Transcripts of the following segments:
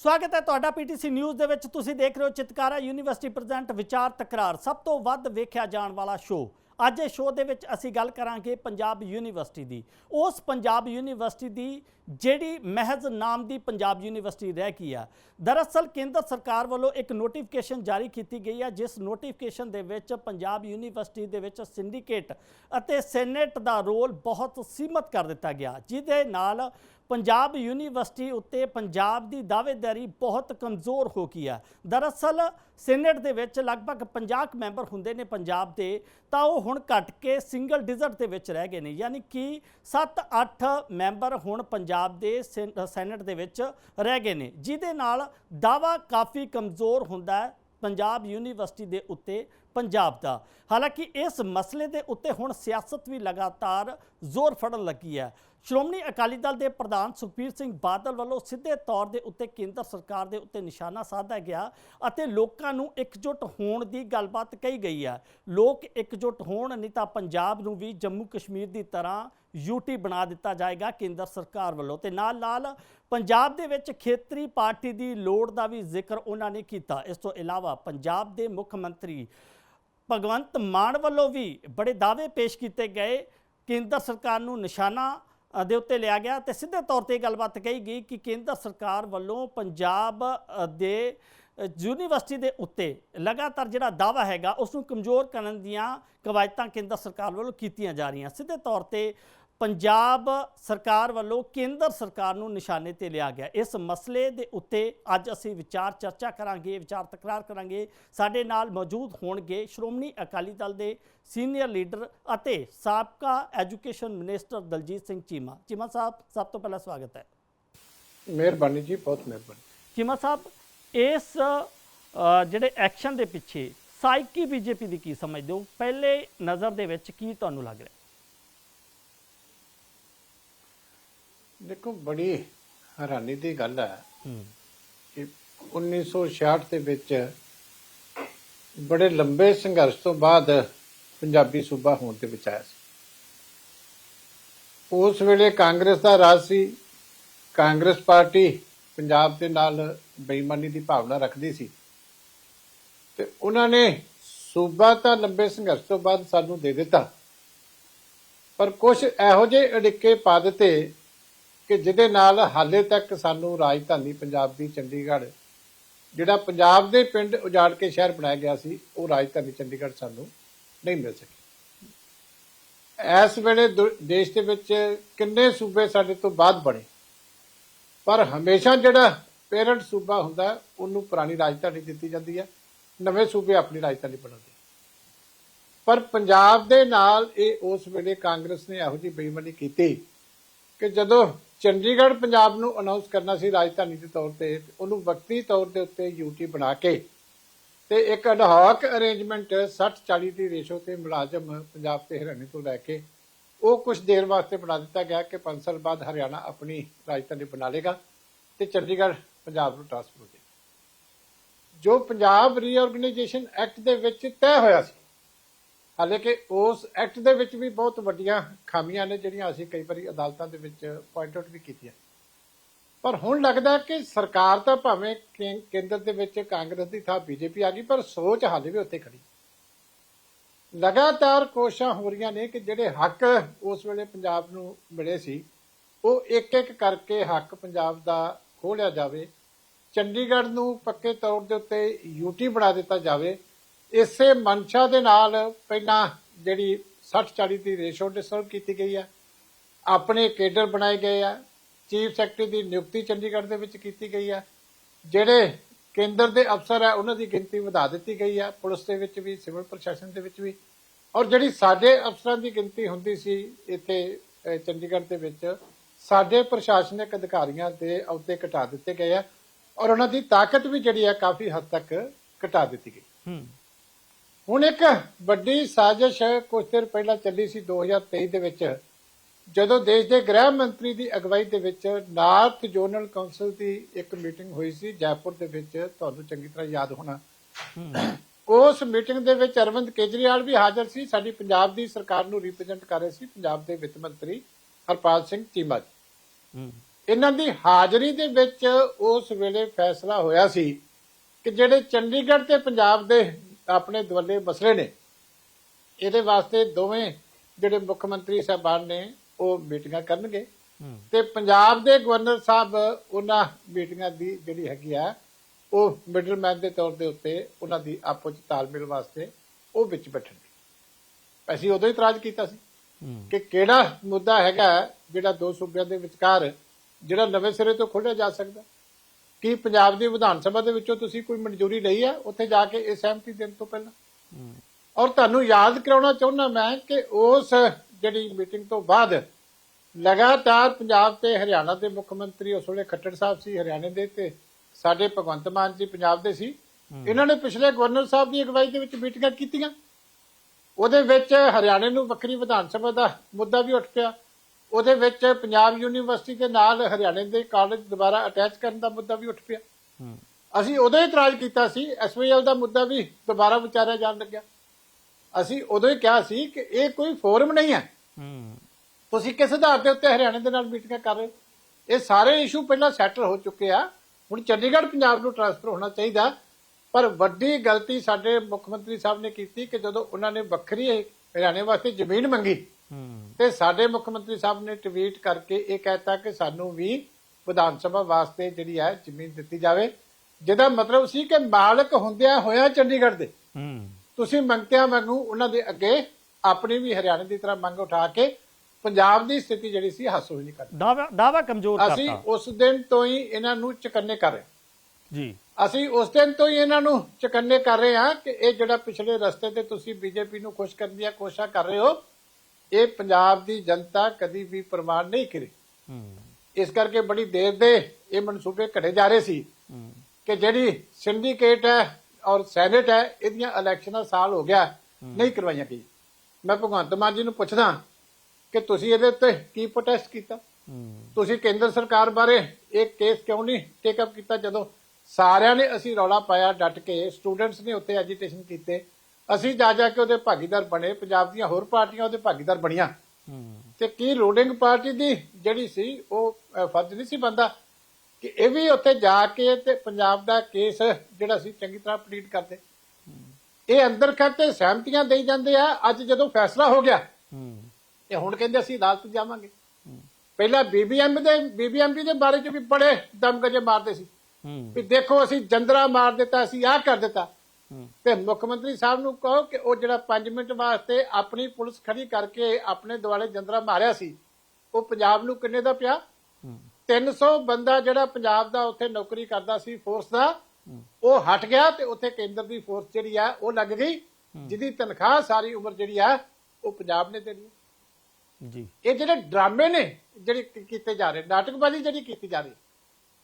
ਸਵਾਗਤ ਹੈ ਤੁਹਾਡਾ ਪੀਟੀਸੀ ਨਿਊਜ਼ ਦੇ ਵਿੱਚ। ਤੁਸੀਂ ਦੇਖ ਰਹੇ ਹੋ ਚਿਤਕਾਰਾ ਯੂਨੀਵਰਸਿਟੀ ਪ੍ਰੈਜ਼ੈਂਟ ਵਿਚਾਰ ਤਕਰਾਰ। ਸਭ ਤੋਂ ਵੱਧ ਵੇਖਿਆ ਜਾਣ ਵਾਲਾ ਸ਼ੋਅ। ਅੱਜ ਇਹ ਸ਼ੋਅ ਦੇ ਵਿੱਚ ਅਸੀਂ ਗੱਲ ਕਰਾਂਗੇ ਪੰਜਾਬ ਯੂਨੀਵਰਸਿਟੀ ਦੀ। ਉਸ ਪੰਜਾਬ ਯੂਨੀਵਰਸਿਟੀ ਦੀ ਜਿਹੜੀ ਮਹਿਜ਼ ਨਾਮ ਦੀ ਪੰਜਾਬ ਯੂਨੀਵਰਸਿਟੀ ਰਹਿ ਗਈ ਆ। ਦਰਅਸਲ ਕੇਂਦਰ ਸਰਕਾਰ ਵੱਲੋਂ ਇੱਕ ਨੋਟੀਫਿਕੇਸ਼ਨ ਜਾਰੀ ਕੀਤੀ ਗਈ ਹੈ ਜਿਸ ਨੋਟੀਫਿਕੇਸ਼ਨ ਦੇ ਵਿੱਚ ਪੰਜਾਬ ਯੂਨੀਵਰਸਿਟੀ ਦੇ ਵਿੱਚ ਸਿੰਡੀਕੇਟ ਅਤੇ ਸੈਨੇਟ ਦਾ ਰੋਲ ਬਹੁਤ ਸੀਮਤ ਕਰ ਦਿੱਤਾ ਗਿਆ, ਜਿਹਦੇ ਨਾਲ ਪੰਜਾਬ ਯੂਨੀਵਰਸਿਟੀ ਉੱਤੇ ਪੰਜਾਬ ਦੀ ਦਾਅਵੇਦਾਰੀ ਬਹੁਤ ਕਮਜ਼ੋਰ ਹੋ ਗਈ ਹੈ। ਦਰਅਸਲ ਸੈਨੇਟ ਦੇ ਵਿੱਚ ਲਗਭਗ 50 ਕੁ ਮੈਂਬਰ ਹੁੰਦੇ ਨੇ ਪੰਜਾਬ ਦੇ, ਤਾਂ ਉਹ ਹੁਣ ਘਟ ਕੇ ਸਿੰਗਲ ਡਿਜ਼ਟ ਦੇ ਵਿੱਚ ਰਹਿ ਗਏ ਨੇ। ਯਾਨੀ ਕਿ 7-8 ਮੈਂਬਰ ਹੁਣ ਪੰਜਾਬ ਦੇ ਸੈਨ- ਸੈਨੇਟ ਦੇ ਵਿੱਚ ਰਹਿ ਗਏ ਨੇ, ਜਿਹਦੇ ਨਾਲ ਦਾਵਾ ਕਾਫੀ ਕਮਜ਼ੋਰ ਹੁੰਦਾ ਹੈ। ਪੰਜਾਬ ਯੂਨੀਵਰਸਿਟੀ ਦੇ ਉੱਤੇ ਪੰਜਾਬ ਦਾ। ਹਾਲਾਂਕਿ ਇਸ ਮਸਲੇ ਦੇ ਉੱਤੇ ਹੁਣ ਸਿਆਸਤ ਵੀ ਲਗਾਤਾਰ ਜ਼ੋਰ ਫੜਨ ਲੱਗੀ ਹੈ। ਸ਼੍ਰੋਮਣੀ ਅਕਾਲੀ ਦਲ ਦੇ ਪ੍ਰਧਾਨ ਸੁਖਬੀਰ ਸਿੰਘ ਬਾਦਲ ਵੱਲੋਂ ਸਿੱਧੇ ਤੌਰ ਦੇ ਉੱਤੇ ਕੇਂਦਰ ਸਰਕਾਰ ਦੇ ਉੱਤੇ ਨਿਸ਼ਾਨਾ ਸਾਧਿਆ ਗਿਆ ਅਤੇ ਲੋਕਾਂ ਨੂੰ ਇਕਜੁੱਟ ਹੋਣ ਦੀ ਗੱਲਬਾਤ ਕਹੀ ਗਈ ਹੈ। ਲੋਕ ਇਕਜੁੱਟ ਹੋਣ, ਨਹੀਂ ਤਾਂ ਪੰਜਾਬ ਨੂੰ ਵੀ ਜੰਮੂ ਕਸ਼ਮੀਰ ਦੀ ਤਰ੍ਹਾਂ ਯੂਟੀ ਬਣਾ ਦਿੱਤਾ ਜਾਏਗਾ ਕੇਂਦਰ ਸਰਕਾਰ ਵੱਲੋਂ। ਤੇ ਨਾਲ ਨਾਲ ਪੰਜਾਬ ਦੇ ਵਿੱਚ ਖੇਤਰੀ ਪਾਰਟੀ ਦੀ ਲੋੜ ਦਾ ਵੀ ਜ਼ਿਕਰ ਉਹਨਾਂ ਨੇ ਕੀਤਾ। ਇਸ ਤੋਂ ਇਲਾਵਾ ਪੰਜਾਬ ਦੇ ਮੁੱਖ ਮੰਤਰੀ ਭਗਵੰਤ ਮਾਨ ਵੱਲੋਂ ਵੀ ਬੜੇ ਦਾਅਵੇ ਪੇਸ਼ ਕੀਤੇ ਗਏ। ਕੇਂਦਰ ਸਰਕਾਰ ਨੂੰ ਨਿਸ਼ਾਨਾ ਦੇ ਉੱਤੇ ਲਿਆ ਗਿਆ ਤੇ ਸਿੱਧੇ ਤੌਰ ਤੇ ਗੱਲਬਾਤ ਕਹੀ ਗਈ ਕਿ ਕੇਂਦਰ ਸਰਕਾਰ ਵੱਲੋਂ ਪੰਜਾਬ ਦੇ ਯੂਨੀਵਰਸਿਟੀ ਦੇ ਉੱਤੇ ਲਗਾਤਾਰ ਜਿਹੜਾ ਦਾਵਾ ਹੈਗਾ ਉਸ ਨੂੰ ਕਮਜ਼ੋਰ ਕਰਨ ਦੀਆਂ ਕਵਾਇਤਾਂ ਕੇਂਦਰ ਸਰਕਾਰ ਵੱਲੋਂ ਕੀਤੀਆਂ ਜਾ ਰਹੀਆਂ। ਸਿੱਧੇ ਤੌਰ ਤੇ ਪੰਜਾਬ ਸਰਕਾਰ ਵੱਲੋਂ ਕੇਂਦਰ ਸਰਕਾਰ ਨੂੰ ਨਿਸ਼ਾਨੇ ਤੇ ਲਿਆ ਗਿਆ। ਇਸ ਮਸਲੇ ਦੇ ਉੱਤੇ ਅੱਜ ਅਸੀਂ ਵਿਚਾਰ ਚਰਚਾ ਕਰਾਂਗੇ ਵਿਚਾਰ ਤਕਰਾਰ ਕਰਾਂਗੇ। ਸਾਡੇ ਨਾਲ ਮੌਜੂਦ ਹੋਣਗੇ ਸ਼੍ਰੋਮਣੀ ਅਕਾਲੀ ਦਲ ਦੇ ਸੀਨੀਅਰ ਲੀਡਰ ਅਤੇ ਸਾਬਕਾ ਐਜੂਕੇਸ਼ਨ ਮਿਨਿਸਟਰ ਦਲਜੀਤ ਸਿੰਘ ਚੀਮਾ। ਚੀਮਾ ਸਾਹਿਬ ਸਭ ਤੋਂ ਪਹਿਲਾਂ ਸਵਾਗਤ ਹੈ। ਮਿਹਰਬਾਨੀ ਜੀ ਬਹੁਤ ਮਿਹਰਬਾਨੀ। ਚੀਮਾ ਸਾਹਿਬ ਇਸ ਜਿਹੜੇ ਐਕਸ਼ਨ ਦੇ ਪਿੱਛੇ ਸਾਈਕੀ ਬੀਜੇਪੀ ਦੀ ਕੀ ਸਮਝਦੇ ਹੋ? ਪਹਿਲੇ ਨਜ਼ਰ ਦੇ ਵਿੱਚ ਕੀ ਤੁਹਾਨੂੰ ਲੱਗ ਰਿਹਾ? ਦੇਖੋ ਬੜੀ ਹੈਰਾਨੀ ਦੀ ਗੱਲ ਹੈ ਕਿ 1966 ਦੇ ਵਿੱਚ ਬੜੇ ਲੰਬੇ ਸੰਘਰਸ਼ ਤੋਂ ਬਾਅਦ ਪੰਜਾਬੀ ਸੂਬਾ ਹੋਣ ਤੇ ਵਿੱਚ ਆਇਆ ਸੀ। ਉਸ ਵੇਲੇ ਕਾਂਗਰਸ ਦਾ ਰਾਜ ਸੀ। ਕਾਂਗਰਸ ਪਾਰਟੀ ਪੰਜਾਬ ਦੇ ਨਾਲ ਬੇਈਮਾਨੀ ਦੀ ਭਾਵਨਾ ਰੱਖਦੀ ਸੀ। ਤੇ ਉਹਨਾਂ ਨੇ ਸੂਬਾ ਤਾਂ ਲੰਬੇ ਸੰਘਰਸ਼ ਤੋਂ ਬਾਅਦ ਸਾਨੂੰ ਦੇ ਦਿੱਤਾ ਪਰ ਕੁਝ ਇਹੋ ਜਿਹੇ ਅੜਿੱਕੇ ਪਾ ਦਿੱਤੇ ਕਿ ਜਿਹਦੇ ਨਾਲ ਹਾਲੇ ਤੱਕ ਸਾਨੂੰ ਰਾਜਧਾਨੀ ਪੰਜਾਬ ਦੀ ਚੰਡੀਗੜ੍ਹ, ਜਿਹੜਾ ਪੰਜਾਬ ਦੇ ਪਿੰਡ ਉਜਾੜ ਕੇ ਸ਼ਹਿਰ ਬਣਾਇਆ ਗਿਆ ਸੀ, ਉਹ ਰਾਜਧਾਨੀ ਚੰਡੀਗੜ੍ਹ ਸਾਨੂੰ ਨਹੀਂ ਮਿਲ ਸਕੀ। ਇਸ ਵੇਲੇ ਦੇਸ਼ ਦੇ ਵਿੱਚ ਕਿੰਨੇ ਸੂਬੇ ਸਾਡੇ ਤੋਂ ਬਾਅਦ ਬਣੇ? ਪਰ ਹਮੇਸ਼ਾ ਜਿਹੜਾ ਪੇਰੈਂਟ ਸੂਬਾ ਹੁੰਦਾ, ਉਹਨੂੰ ਪੁਰਾਣੀ ਰਾਜਧਾਨੀ ਦਿੱਤੀ ਜਾਂਦੀ ਹੈ, ਨਵੇਂ ਸੂਬੇ ਆਪਣੀ ਰਾਜਧਾਨੀ ਬਣਾਉਂਦੇ ਪਰ ਪੰਜਾਬ ਦੇ ਨਾਲ ਇਹ ਉਸ ਵੇਲੇ ਕਾਂਗਰਸ ਨੇ ਇਹੋ ਜਿਹੀ ਬੇਈਮਾਨੀ ਕੀਤੀ ਕਿ ਜਦੋਂ ਚੰਡੀਗੜ੍ਹ ਪੰਜਾਬ ਨੂੰ ਅਨਾਉਂਸ ਕਰਨਾ ਸੀ ਰਾਜਧਾਨੀ ਦੇ ਤੌਰ ਤੇ ਤੇ ਉਹਨੂੰ ਵਕਤੀ ਤੌਰ ਦੇ ਉੱਤੇ ਯੂਟੀ ਬਣਾ ਕੇ। ਤੇ ਇੱਕ ਅਡਹਾਕ ਅਰੇਂਜਮੈਂਟ 60 40 ਦੀ ਰੇਸ਼ੋ ਤੇ ਮੁਲਾਜ਼ਮ ਪੰਜਾਬ ਤੇ ਹਰਿਆਣੇ ਤੋਂ ਲੈ ਕੇ, ਉਹ ਕੁਝ ਦੇਰ ਵਾਸਤੇ ਬਣਾ ਦਿੱਤਾ ਗਿਆ ਕਿ 5 ਸਾਲ ਬਾਅਦ ਹਰਿਆਣਾ ਆਪਣੀ ਰਾਜਧਾਨੀ ਬਣਾ ਲੇਗਾ ਤੇ ਚੰਡੀਗੜ੍ਹ ਪੰਜਾਬ ਨੂੰ ਟ੍ਰਾਂਸਫਰ ਹੋ ਜਾਏਗਾ। ਜੋ ਪੰਜਾਬ ਰੀਆਰਗੇਨਾਈਜੇਸ਼ਨ ਐਕਟ ਦੇ ਵਿੱਚ ਤੈਅ ਹੋਇਆ ਸੀ ਹਾਲਾਂਕਿ ਉਸ ਐਕਟ ਦੇ ਵਿੱਚ ਵੀ ਬਹੁਤ ਵੱਡੀਆਂ ਖਾਮੀਆਂ ਨੇ ਜਿਹੜੀਆਂ ਅਸੀਂ ਕਈ ਵਾਰੀ ਅਦਾਲਤਾਂ ਦੇ ਵਿੱਚ ਪੁਆਇੰਟ ਆਊਟ ਵੀ ਕੀਤੀਆਂ। ਪਰ ਹੁਣ ਲੱਗਦਾ ਕਿ ਸਰਕਾਰ ਤਾਂ ਭਾਵੇਂ ਕੇਂਦਰ ਦੇ ਵਿੱਚ ਕਾਂਗਰਸ ਦੀ ਥਾਂ ਬੀਜੇਪੀ ਆ ਗਈ, ਪਰ ਸੋਚ ਹਾਲੇ ਵੀ ਉੱਥੇ ਖੜੀ। ਲਗਾਤਾਰ ਕੋਸ਼ਿਸ਼ਾਂ ਹੋ ਰਹੀਆਂ ਨੇ ਕਿ ਜਿਹੜੇ ਹੱਕ ਉਸ ਵੇਲੇ ਪੰਜਾਬ ਨੂੰ ਮਿਲੇ ਸੀ, ਉਹ ਇੱਕ ਇੱਕ ਕਰਕੇ ਹੱਕ ਪੰਜਾਬ ਦਾ ਖੋਹ ਲਿਆ ਜਾਵੇ, ਚੰਡੀਗੜ੍ਹ ਨੂੰ ਪੱਕੇ ਤੌਰ ਦੇ ਉੱਤੇ ਯੂਟੀ ਬਣਾ ਦਿੱਤਾ ਜਾਵੇ ਇਸੇ ਮਨਸ਼ਾ ਦੇ ਨਾਲ ਪਹਿਲਾਂ ਜਿਹੜੀ 60 40 ਦੀ ਰੇਸ਼ੋ ਡਿਸਰਵ ਕੀਤੀ ਗਈ ਹੈ ਆਪਣੇ ਕੇਡਰ ਬਣਾਏ ਗਏ ਆ ਚੀਫ ਸੈਕਟਰੀ ਦੀ ਨਿਯੁਕਤੀ ਚੰਡੀਗੜ੍ਹ ਦੇ ਵਿੱਚ ਕੀਤੀ ਗਈ ਹੈ ਜਿਹੜੇ ਕੇਂਦਰ ਦੇ ਅਫਸਰ ਹੈ ਉਹਨਾਂ ਦੀ ਗਿਣਤੀ ਵਧਾ ਦਿੱਤੀ ਗਈ ਹੈ ਪੁਲਿਸ ਦੇ ਵਿੱਚ ਵੀ ਸਿਵਲ ਪ੍ਰਸ਼ਾਸਨ ਦੇ ਵਿੱਚ ਵੀ ਔਰ ਜਿਹੜੀ ਸਾਡੇ ਅਫਸਰਾਂ ਦੀ ਗਿਣਤੀ ਹੁੰਦੀ ਸੀ ਇੱਥੇ ਅਹ, ਚੰਡੀਗੜ੍ਹ ਦੇ ਵਿੱਚ ਸਾਡੇ ਪ੍ਰਸ਼ਾਸਨਿਕ ਅਧਿਕਾਰੀਆਂ ਦੇ ਅਹੁਦੇ ਘਟਾ ਦਿੱਤੇ ਗਏ ਆ ਔਰ ਉਹਨਾਂ ਦੀ ਤਾਕਤ ਵੀ ਜਿਹੜੀ ਹੈ ਕਾਫੀ ਹੱਦ ਤੱਕ ਘਟਾ ਦਿੱਤੀ ਗਈ। ਹੂੰ। ਹੁਣ ਇੱਕ ਵੱਡੀ ਸਾਜ਼ਿਸ਼ ਕੁਝ ਦਿਨ ਪਹਿਲਾਂ ਚੱਲੀ ਸੀ 2023 ਦੇ ਵਿੱਚ, ਜਦੋਂ ਦੇਸ਼ ਦੇ ਗ੍ਰਹਿ ਮੰਤਰੀ ਦੀ ਅਗਵਾਈ ਦੇ ਵਿੱਚ ਨਾਰਥ ਜ਼ੋਨਲ ਕਾਉਂਸਲ ਦੀ ਇੱਕ ਮੀਟਿੰਗ ਹੋਈ ਸੀ ਜੈਪੁਰ ਦੇ ਵਿੱਚ, ਤੁਹਾਨੂੰ ਚੰਗੀ ਤਰ੍ਹਾਂ ਯਾਦ ਹੋਣਾ। ਉਸ ਮੀਟਿੰਗ ਦੇ ਵਿੱਚ ਅਰਵਿੰਦ ਕੇਜਰੀਵਾਲ ਵੀ ਹਾਜ਼ਰ ਸੀ, ਸਾਡੀ ਪੰਜਾਬ ਦੀ ਸਰਕਾਰ ਨੂੰ ਰਿਪਰੈਜ਼ੈਂਟ ਕਰ ਰਹੇ ਸੀ, ਪੰਜਾਬ ਦੇ ਵਿੱਤ ਮੰਤਰੀ ਹਰਪਾਲ ਸਿੰਘ ਚੀਮਾ ਜੀ। ਇਹਨਾਂ ਦੀ ਹਾਜ਼ਰੀ ਦੇ ਵਿੱਚ ਉਸ ਵੇਲੇ ਫੈਸਲਾ ਹੋਇਆ ਸੀ ਕਿ ਜਿਹੜੇ ਚੰਡੀਗੜ੍ਹ ਤੇ ਪੰਜਾਬ ਦੇ ਆਪਣੇ ਦਵੱਲੇ ਮਸਲੇ ਨੇ। ਇਹਦੇ ਵਾਸਤੇ ਦੋਵੇਂ ਜਿਹੜੇ ਮੁੱਖ ਮੰਤਰੀ ਸਾਹਿਬਾਨ ਨੇ ਉਹ ਮੀਟਿੰਗਾਂ ਕਰਨਗੇ। ਤੇ ਪੰਜਾਬ ਦੇ ਗਵਰਨਰ ਸਾਹਿਬ ਉਹਨਾਂ ਮੀਟਿੰਗਾਂ ਦੀ ਜਿਹੜੀ ਹੈਗੀ ਆ ਉਹ ਮਿਡਲਮੈਨ ਦੇ ਤੌਰ ਦੇ ਉੱਤੇ ਉਹਨਾਂ ਦੀ ਆਪੋ ਚ ਤਾਲਮੇਲ ਵਾਸਤੇ ਉਹ ਵਿੱਚ ਬੈਠਣਗੇ। ਅਸੀਂ ਉਦੋਂ ਹੀ ਇਤਰਾਜ਼ ਕੀਤਾ ਸੀ ਕਿ ਕਿਹੜਾ ਮੁੱਦਾ ਹੈਗਾ ਜਿਹੜਾ ਦੋ ਸੂਬਿਆਂ ਦੇ ਵਿਚਕਾਰ ਜਿਹੜਾ ਨਵੇਂ ਸਿਰੇ ਤੋਂ ਖੋਲ੍ਹਿਆ ਜਾ ਸਕਦਾ। ਕੀ ਪੰਜਾਬ ਦੀ ਵਿਧਾਨ ਸਭਾ ਦੇ ਵਿੱਚੋਂ ਤੁਸੀਂ ਕੋਈ ਮਨਜ਼ੂਰੀ ਲਈ ਹੈ, ਉੱਥੇ ਜਾ ਕੇ ਇਹ ਸਹਿਮਤੀ ਦੇਣ ਤੋਂ ਪਹਿਲਾਂ? ਔਰ ਤੁਹਾਨੂੰ ਯਾਦ ਕਰਾਉਣਾ ਚਾਹੁੰਦਾ ਮੈਂ ਕਿ ਉਸ ਜਿਹੜੀ ਮੀਟਿੰਗ ਤੋਂ ਬਾਅਦ ਲਗਾਤਾਰ ਪੰਜਾਬ ਤੇ ਹਰਿਆਣਾ ਦੇ ਮੁੱਖ ਮੰਤਰੀ ਉਸ ਵੇਲੇ ਖੱਟੜ ਸਾਹਿਬ ਸੀ, ਹਰਿਆਣੇ ਦੇ ਤੇ ਸਾਡੇ ਭਗਵੰਤ ਮਾਨ ਜੀ ਪੰਜਾਬ ਦੇ ਸੀ, ਇਹਨਾਂ ਨੇ ਪਿਛਲੇ ਗਵਰਨਰ ਸਾਹਿਬ ਦੀ ਅਗਵਾਈ ਦੇ ਵਿੱਚ ਮੀਟਿੰਗਾਂ ਕੀਤੀਆਂ। ਉਹਦੇ ਵਿੱਚ ਹਰਿਆਣੇ ਨੂੰ ਵੱਖਰੀ ਵਿਧਾਨ ਸਭਾ ਦਾ ਮੁੱਦਾ ਵੀ ਉੱਠ ਪਿਆ। ਉਹਦੇ ਵਿੱਚ ਪੰਜਾਬ ਯੂਨੀਵਰਸਿਟੀ ਦੇ ਨਾਲ ਹਰਿਆਣੇ ਦੇ ਕਾਲਜ ਦੁਬਾਰਾ ਅਟੈਚ ਕਰਨ ਦਾ ਮੁੱਦਾ ਵੀ ਉੱਠ ਪਿਆ। ਅਸੀਂ ਉਦੋਂ ਹੀ ਇਤਰਾਜ਼ ਕੀਤਾ ਸੀ ਐਸਪੀਐਲ ਦਾ ਮੁੱਦਾ ਵੀ ਦੁਬਾਰਾ ਵਿਚਾਰਿਆ ਜਾਣ ਲੱਗਿਆ। ਅਸੀਂ ਉਦੋਂ ਹੀ ਕਿਹਾ ਸੀ ਕਿ ਇਹ ਕੋਈ ਫੋਰਮ ਨਹੀਂ ਹੈ। ਤੁਸੀਂ ਕਿਸ ਆਧਾਰ ਦੇ ਉੱਤੇ ਹਰਿਆਣੇ ਦੇ ਨਾਲ ਮੀਟਿੰਗਾਂ ਕਰ ਰਹੇ? ਇਹ ਸਾਰੇ ਇਸ਼ੂ ਪਹਿਲਾਂ ਸੈਟਲ ਹੋ ਚੁੱਕੇ ਆ। ਹੁਣ ਚੰਡੀਗੜ੍ਹ ਪੰਜਾਬ ਨੂੰ ਟ੍ਰਾਂਸਫਰ ਹੋਣਾ ਚਾਹੀਦਾ। ਪਰ ਵੱਡੀ ਗਲਤੀ ਸਾਡੇ ਮੁੱਖ ਮੰਤਰੀ ਸਾਹਿਬ ਨੇ ਕੀਤੀ ਕਿ ਜਦੋਂ ਉਹਨਾਂ ਨੇ ਵੱਖਰੀ ਹਰਿਆਣੇ ਵਾਸਤੇ ਜ਼ਮੀਨ ਮੰਗੀ ਤੇ ਸਾਡੇ ਮੁੱਖ ਮੰਤਰੀ ਸਾਹਿਬ ਨੇ ਟਵੀਟ ਕਰਕੇ ਇਹ ਕਹਿਤਾ ਕਿ ਸਾਨੂੰ ਵੀ ਵਿਧਾਨ ਸਭਾ ਵਾਸਤੇ ਜਿਹੜੀ ਹੈ ਜ਼ਮੀਨ ਦਿੱਤੀ ਜਾਵੇ। ਜਿਹਦਾ ਮਤਲਬ ਸੀ ਕਿ ਮਾਲਕ ਹੁੰਦਿਆਂ ਹੋਇਆ ਚੰਡੀਗੜ੍ਹ ਦੇ। ਤੁਸੀਂ ਮੰਗਤਿਆਂ ਵਾਂਗੂ ਉਹਨਾਂ ਦੇ ਅੱਗੇ ਆਪਣੀ ਵੀ ਹਰਿਆਣੇ ਦੀ ਤਰ੍ਹਾਂ ਮੰਗ ਉਠਾ ਕੇ ਪੰਜਾਬ ਦੀ ਸਥਿਤੀ ਜਿਹੜੀ ਸੀ ਹਾਸੋ ਹੀ ਨਹੀਂ ਕਰਨੀ। ਦਾਵਾ ਦਾਵਾ ਕਮਜ਼ੋਰ ਅਸੀਂ ਕਰਤਾ ਉਸ ਦਿਨ ਤੋਂ ਹੀ ਇਹਨਾਂ ਨੂੰ ਚਕੰਨੇ ਕਰ ਰਹੇ ਜੀ। ਅਸੀਂ ਉਸ ਦਿਨ ਤੋਂ ਹੀ ਇਹਨਾਂ ਨੂੰ ਚਕੰਨੇ ਕਰ ਰਹੇ ਹਾਂ ਕਿ ਇਹ ਜਿਹੜਾ ਪਿਛਲੇ ਰਸਤੇ ਤੇ ਤੁਸੀਂ ਬੀਜੇਪੀ ਨੂੰ ਖੁਸ਼ ਕਰਨ ਦੀਆਂ ਕੋਸ਼ਿਸ਼ਾਂ ਕਰ ਰਹੇ ਹੋ ਇਹ ਪੰਜਾਬ ਦੀ ਜਨਤਾ ਕਦੀ ਵੀ ਪ੍ਰਮਾਣ ਨਹੀਂ ਕਰੇ। ਇਸ ਕਰਕੇ ਬੜੀ ਦੇਰ ਦੇ ਇਹ ਮਨਸੂਬੇ ਘੜੇ ਜਾ ਰਹੇ ਸੀ ਕਿ ਜਿਹੜੀ ਸਿੰਡੀਕੇਟ ਹੈ ਔਰ ਸੈਨੇਟ ਹੈ ਇਹਦੀਆਂ ਇਲੈਕਸ਼ਨਾਂ ਸਾਲ ਹੋ ਗਿਆ ਨਹੀਂ ਕਰਵਾਈਆਂ ਗਈ ਮੈਂ ਭਗਵੰਤ ਮਾਨ ਜੀ ਨੂੰ ਪੁੱਛਦਾ ਕਿ ਤੁਸੀਂ ਇਹਦੇ ਉੱਤੇ ਕੀ ਪ੍ਰੋਟੈਸਟ ਕੀਤਾ? ਤੁਸੀਂ ਕੇਂਦਰ ਸਰਕਾਰ ਬਾਰੇ ਇਹ ਕੇਸ ਕਿਉਂ ਨਹੀਂ ਟੇਕ ਅਪ ਕੀਤਾ? ਜਦੋਂ ਸਾਰਿਆਂ ਨੇ ਅਸੀਂ ਰੌਲਾ ਪਾਇਆ ਡਟ ਕੇ ਸਟੂਡੈਂਟਸ ਨੇ ਉੱਤੇ ਐਜੀਟੇਸ਼ਨ ਕੀਤੇ ਅਸੀਂ ਜਾ ਜਾ ਕੇ ਉਹਦੇ ਭਾਗੀਦਾਰ ਬਣੇ, ਪੰਜਾਬ ਦੀਆਂ ਹੋਰ ਪਾਰਟੀਆਂ ਉਹਦੇ ਭਾਗੀਦਾਰ ਬਣੀਆਂ। ਤੇ ਕੀ ਰੂਲਿੰਗ ਪਾਰਟੀ ਦੀ ਜਿਹੜੀ ਸੀ, ਉਹ ਫਰਜ਼ ਨਹੀਂ ਸੀ ਬੰਦਾ ਕਿ ਇਹ ਵੀ ਉੱਥੇ ਜਾ ਕੇ ਤੇ ਪੰਜਾਬ ਦਾ ਕੇਸ ਜਿਹੜਾ ਸੀ ਚੰਗੀ ਤਰ੍ਹਾਂ ਪਲੀਟ ਕਰਦੇ ਇਹ ਅੰਦਰ ਖਾਤੇ ਸਹਿਮਤੀਆਂ ਦੇਈ ਜਾਂਦੇ ਆ, ਅੱਜ ਜਦੋਂ ਫੈਸਲਾ ਹੋ ਗਿਆ, ਤੇ ਹੁਣ ਕਹਿੰਦੇ ਅਸੀਂ ਅਦਾਲਤ ਜਾਵਾਂਗੇ। ਪਹਿਲਾਂ ਬੀਬੀਐਮ ਦੇ ਬੀਬੀਐਮਪੀ ਦੇ ਬਾਰੇ ਚ ਵੀ ਬੜੇ ਦਮਗਜੇ ਮਾਰਦੇ ਸੀ। ਵੀ ਦੇਖੋ ਅਸੀਂ ਜੰਦਰਾ ਮਾਰ ਦਿੱਤਾ, ਅਸੀਂ ਆਹ ਕਰ ਦਿੱਤਾ। ਤੇ ਮੁੱਖ ਮੰਤਰੀ ਸਾਹਿਬ ਨੂੰ ਕਹੋ ਕਿ ਉਹ ਜਿਹੜਾ 5 ਮਿੰਟ ਵਾਸਤੇ ਆਪਣੀ ਪੁਲਿਸ ਖੜੀ ਕਰਕੇ ਆਪਣੇ ਦੁਆਲੇ ਜੰਦਰਾ ਮਾਰਿਆ ਸੀ ਉਹ ਪੰਜਾਬ ਨੂੰ ਕਿੰਨੇ ਦਾ ਪਿਆ? 300 ਬੰਦਾ ਜਿਹੜਾ ਪੰਜਾਬ ਦਾ ਉੱਥੇ ਨੌਕਰੀ ਕਰਦਾ ਸੀ ਫੋਰਸ ਦਾ ਉਹ ਹਟ ਗਿਆ ਤੇ ਉੱਥੇ ਕੇਂਦਰ ਦੀ ਫੋਰਸ ਜਿਹੜੀ ਆ ਉਹ ਲੱਗ ਗਈ। ਜਿਹਦੀ ਤਨਖਾਹ ਸਾਰੀ ਉਮਰ ਜਿਹੜੀ ਆ ਉਹ ਪੰਜਾਬ ਨੇ ਦੇਣੀ। ਜੀ। ਇਹ ਜਿਹੜੇ ਡਰਾਮੇ ਨੇ ਜਿਹੜੇ ਕੀਤੇ ਜਾ ਰਹੇ ਨਾਟਕਬਾਜ਼ੀ ਜਿਹੜੀ ਕੀਤੀ ਜਾ ਰਹੀ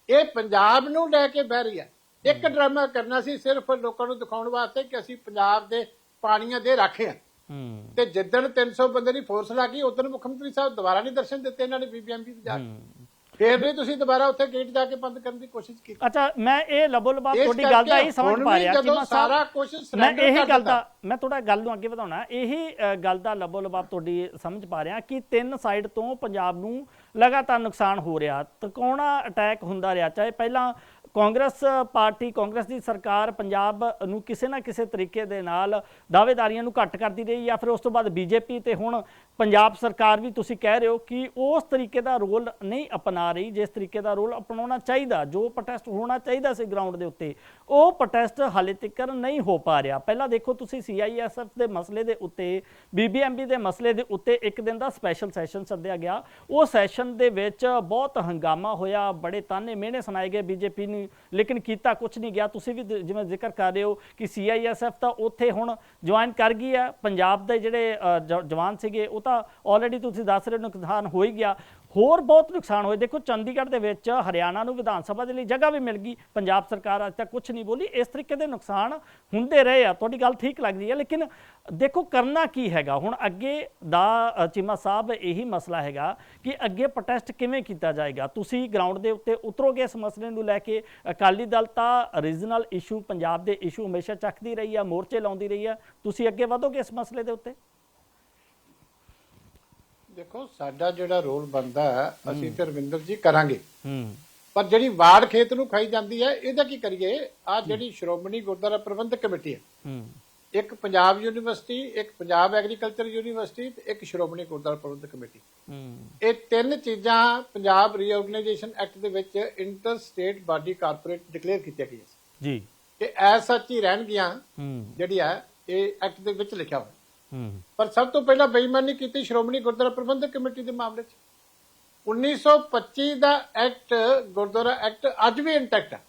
ਇਹ ਪੰਜਾਬ ਨੂੰ ਲੈ ਕੇ ਬਹਿ ਰਹੀ ਹੈ ਇੱਕ ਡਰਾਮਾ ਕਰਨਾ ਸੀ ਸਿਰਫ ਲੋਕਾਂ ਨੂੰ ਦਿਖਾਉਣ ਵਾਸਤੇ ਕਿ ਅਸੀਂ ਪੰਜਾਬ ਦੇ ਪਾਣੀਆਂ ਦੇ ਰਾਖੇ ਹੂੰ। ਤੇ ਜਿੱਦਣ 300 ਬੰਦੇ ਦੀ ਫੋਰਸ ਲੱਗੀ ਉਦੋਂ ਮੁੱਖ ਮੰਤਰੀ ਸਾਹਿਬ ਦੁਬਾਰਾ ਨਹੀਂ ਦਰਸ਼ਨ ਦਿੱਤੇ ਇਹਨਾਂ ਨੇ ਬੀਬੀਐਮਪੀ ਤੇ ਜਾ ਕੇ। ਫੇਰ ਵੀ ਤੁਸੀਂ ਦੁਬਾਰਾ ਉੱਥੇ ਗੇਟ ਜਾ ਕੇ ਬੰਦ ਕਰਨ ਦੀ ਕੋਸ਼ਿਸ਼ ਕੀਤੀ। ਅੱਛਾ ਮੈਂ ਇਹ ਲਬੋਲਬਾਬ ਇਸ ਤੁਹਾਡੀ ਗੱਲ ਦਾ ਹੀ ਸਮਝ ਪਾ ਰਿਹਾ ਜਦੋਂ ਚੀਮਾ ਸਾਰਾ ਕੁਛ ਮੈਂ ਇਹੀ ਗੱਲ। ਦਾ ਮੈਂ ਥੋੜਾ ਗੱਲ ਨੂੰ ਅੱਗੇ ਵਧਾਉਣਾ। ਇਹੀ ਗੱਲ ਦਾ ਲਬੋਲਬਾਬ ਤੁਹਾਡੀ ਸਮਝ ਪਾ ਰਿਹਾ ਕਿ ਤਿੰਨ ਸਾਈਡ ਤੋਂ ਪੰਜਾਬ ਨੂੰ ਲਗਾਤਾਰ ਨੁਕਸਾਨ ਹੋ ਰਿਹਾ। ਤਕੌਣਾ ਅਟੈਕ ਹੁੰਦਾ ਰਿਹਾ ਚਾਹੇ ਪਹਿਲਾਂ ਕਾਂਗਰਸ ਪਾਰਟੀ, ਕਾਂਗਰਸ ਦੀ ਸਰਕਾਰ ਪੰਜਾਬ ਨੂੰ ਕਿਸੇ ਨਾ ਕਿਸੇ ਤਰੀਕੇ ਦੇ ਨਾਲ ਦਾਅਵੇਦਾਰੀਆਂ ਨੂੰ ਘੱਟ ਕਰਦੀ ਰਹੀ ਜਾਂ ਫਿਰ ਉਸ ਤੋਂ ਬਾਅਦ ਬੀਜੇਪੀ ਤੇ ਹੁਣ ਪੰਜਾਬ ਸਰਕਾਰ ਵੀ ਤੁਸੀਂ ਕਹਿ ਰਹੇ ਹੋ ਕਿ ਉਸ ਤਰੀਕੇ ਦਾ ਰੋਲ ਨਹੀਂ ਅਪਣਾ ਰਹੀ, ਜਿਸ ਤਰੀਕੇ ਦਾ ਰੋਲ ਅਪਣਾਉਣਾ ਚਾਹੀਦਾ, ਜੋ ਪ੍ਰੋਟੈਸਟ ਹੋਣਾ ਚਾਹੀਦਾ ਸੀ ਗਰਾਊਂਡ ਦੇ ਉੱਤੇ, ਉਹ ਪ੍ਰੋਟੈਸਟ ਹਾਲੇ ਤੱਕ ਨਹੀਂ ਹੋ ਪਾ ਰਿਹਾ। ਪਹਿਲਾਂ ਦੇਖੋ ਤੁਸੀਂ ਸੀਆਈਐਸਐਫ ਦੇ ਮਸਲੇ ਦੇ ਉੱਤੇ ਬੀਬੀਐਮਬੀ ਦੇ ਮਸਲੇ ਦੇ ਉੱਤੇ ਇੱਕ ਦਿਨ ਦਾ ਸਪੈਸ਼ਲ ਸੈਸ਼ਨ ਸੱਦਿਆ ਗਿਆ। ਉਹ ਸੈਸ਼ਨ ਦੇ ਵਿੱਚ ਬਹੁਤ ਹੰਗਾਮਾ ਹੋਇਆ, ਬੜੇ ਤਾਨੇ ਮਿਹਣੇ ਸੁਣਾਏ ਗਏ ਬੀਜੇਪੀ ਨੂੰ, ਲੇਕਿਨ ਕੀਤਾ ਕੁਝ ਨਹੀਂ ਗਿਆ। ਤੁਸੀਂ ਵੀ ਜਿਵੇਂ ਜ਼ਿਕਰ ਕਰ ਰਹੇ ਹੋ ਕਿ ਸੀਆਈਐਸਐਫ ਤਾਂ ਉੱਥੇ ਹੁਣ ਜੁਆਇਨ ਕਰ ਗਈ ਹੈ। ਪੰਜਾਬ ਦੇ ਜਿਹੜੇ ਜ- ਜਵਾਨ ਸੀਗੇ, ਉਹ ਤਾਂ ਆਲਰੇਡੀ ਤੁਸੀਂ ਦੱਸ ਰਹੇ ਹੋ, ਨੁਕਸਾਨ ਹੋ ਹੀ ਗਿਆ। ਹੋਰ ਬਹੁਤ ਨੁਕਸਾਨ ਹੋਏ। ਦੇਖੋ, ਚੰਡੀਗੜ੍ਹ ਦੇ ਵਿੱਚ ਹਰਿਆਣਾ ਨੂੰ ਵਿਧਾਨ ਸਭਾ ਦੇ ਲਈ ਜਗ੍ਹਾ ਵੀ ਮਿਲ ਗਈ। ਪੰਜਾਬ ਸਰਕਾਰ ਅੱਜ ਤੱਕ ਕੁਝ ਨਹੀਂ ਬੋਲੀ। ਇਸ ਤਰੀਕੇ ਦੇ ਨੁਕਸਾਨ ਹੁੰਦੇ ਰਹੇ ਆ। ਤੁਹਾਡੀ ਗੱਲ ਠੀਕ ਲੱਗਦੀ ਹੈ, ਲੇਕਿਨ ਦੇਖੋ, ਕਰਨਾ ਕੀ ਹੈਗਾ? ਹੁਣ ਅੱਗੇ ਦਾ ਚੀਮਾ ਸਾਹਿਬ, ਇਹੀ ਮਸਲਾ ਹੈਗਾ ਕਿ ਅੱਗੇ ਪ੍ਰੋਟੈਸਟ ਕਿਵੇਂ ਕੀਤਾ ਜਾਏਗਾ? ਤੁਸੀਂ ਗਰਾਊਂਡ ਦੇ ਉੱਤੇ ਉਤਰੋਗੇ ਇਸ ਮਸਲੇ ਨੂੰ ਲੈ ਕੇ? ਅਕਾਲੀ ਦਲ ਤਾਂ ਰੀਜਨਲ ਇਸ਼ੂ ਪੰਜਾਬ ਦੇ ਇਸ਼ੂ ਹਮੇਸ਼ਾ ਚੱਕਦੀ ਰਹੀ ਆ, ਮੋਰਚੇ ਲਾਉਂਦੀ ਰਹੀ ਆ। ਤੁਸੀਂ ਅੱਗੇ ਵਧੋਗੇ ਇਸ ਮਸਲੇ ਦੇ ਉੱਤੇ? ਦੇਖੋ ਸਾਡਾ ਜਿਹੜਾ ਰੋਲ ਹੈ ਅਸੀਂ ਤੇ ਰਵਿੰਦਰ ਜੀ ਕਰਾਂਗੇ। ਹੂੰ। ਪਰ ਜਿਹੜੀ ਵਾੜ ਖੇਤ ਨੂੰ ਖਾਈ ਜਾਂਦੀ ਹੈ ਇਹਦਾ ਕੀ ਕਰੀਏ? ਆ ਜਿਹੜੀ ਸ਼੍ਰੋਮਣੀ ਗੁਰਦੁਆਰਾ ਪ੍ਰਬੰਧਕ ਕਮੇਟੀ ਹੈ। ਹੂੰ। ਇੱਕ ਪੰਜਾਬ ਯੂਨੀਵਰਸਿਟੀ ਇੱਕ ਪੰਜਾਬ ਐਗਰੀਕਲਚਰ ਯੂਨੀਵਰਸਿਟੀ ਤੇ ਇੱਕ ਸ਼੍ਰੋਮਣੀ ਗੁਰਦੁਆਰਾ ਪ੍ਰਬੰਧਕ ਕਮੇਟੀ। ਹੂੰ। ਇਹ ਤਿੰਨ ਚੀਜ਼ਾਂ ਪੰਜਾਬ ਰੀਆਰਗੇਨਾਈਜੇਸ਼ਨ ਐਕਟ ਦੇ ਵਿੱਚ inter state body corporate declare ਕੀਤੀਆਂ ਗਈਆਂ। ਜੀ। ਕਿ ਐਸ ਸੱਚ ਹੀ ਰਹਿਣਗੀਆਂ ਜਿਹੜੀ ਹੈ ਇਹ ਐਕਟ ਦੇ ਵਿੱਚ ਲਿਖਿਆ ਹੋਇਆ। ਪਰ ਸਭ ਤੋਂ ਪਹਿਲਾਂ ਬੇਈਮਾਨੀ ਕੀਤੀ ਸ਼੍ਰੋਮਣੀ ਗੁਰਦੁਆਰਾ ਪ੍ਰਬੰਧਕ ਕਮੇਟੀ ਦੇ ਮਾਮਲੇ 'ਚ। 1925 ਦਾ ਐਕਟ ਗੁਰਦੁਆਰਾ ਐਕਟ ਅੱਜ ਵੀ ਇੰਟੈਕਟ ਹੈ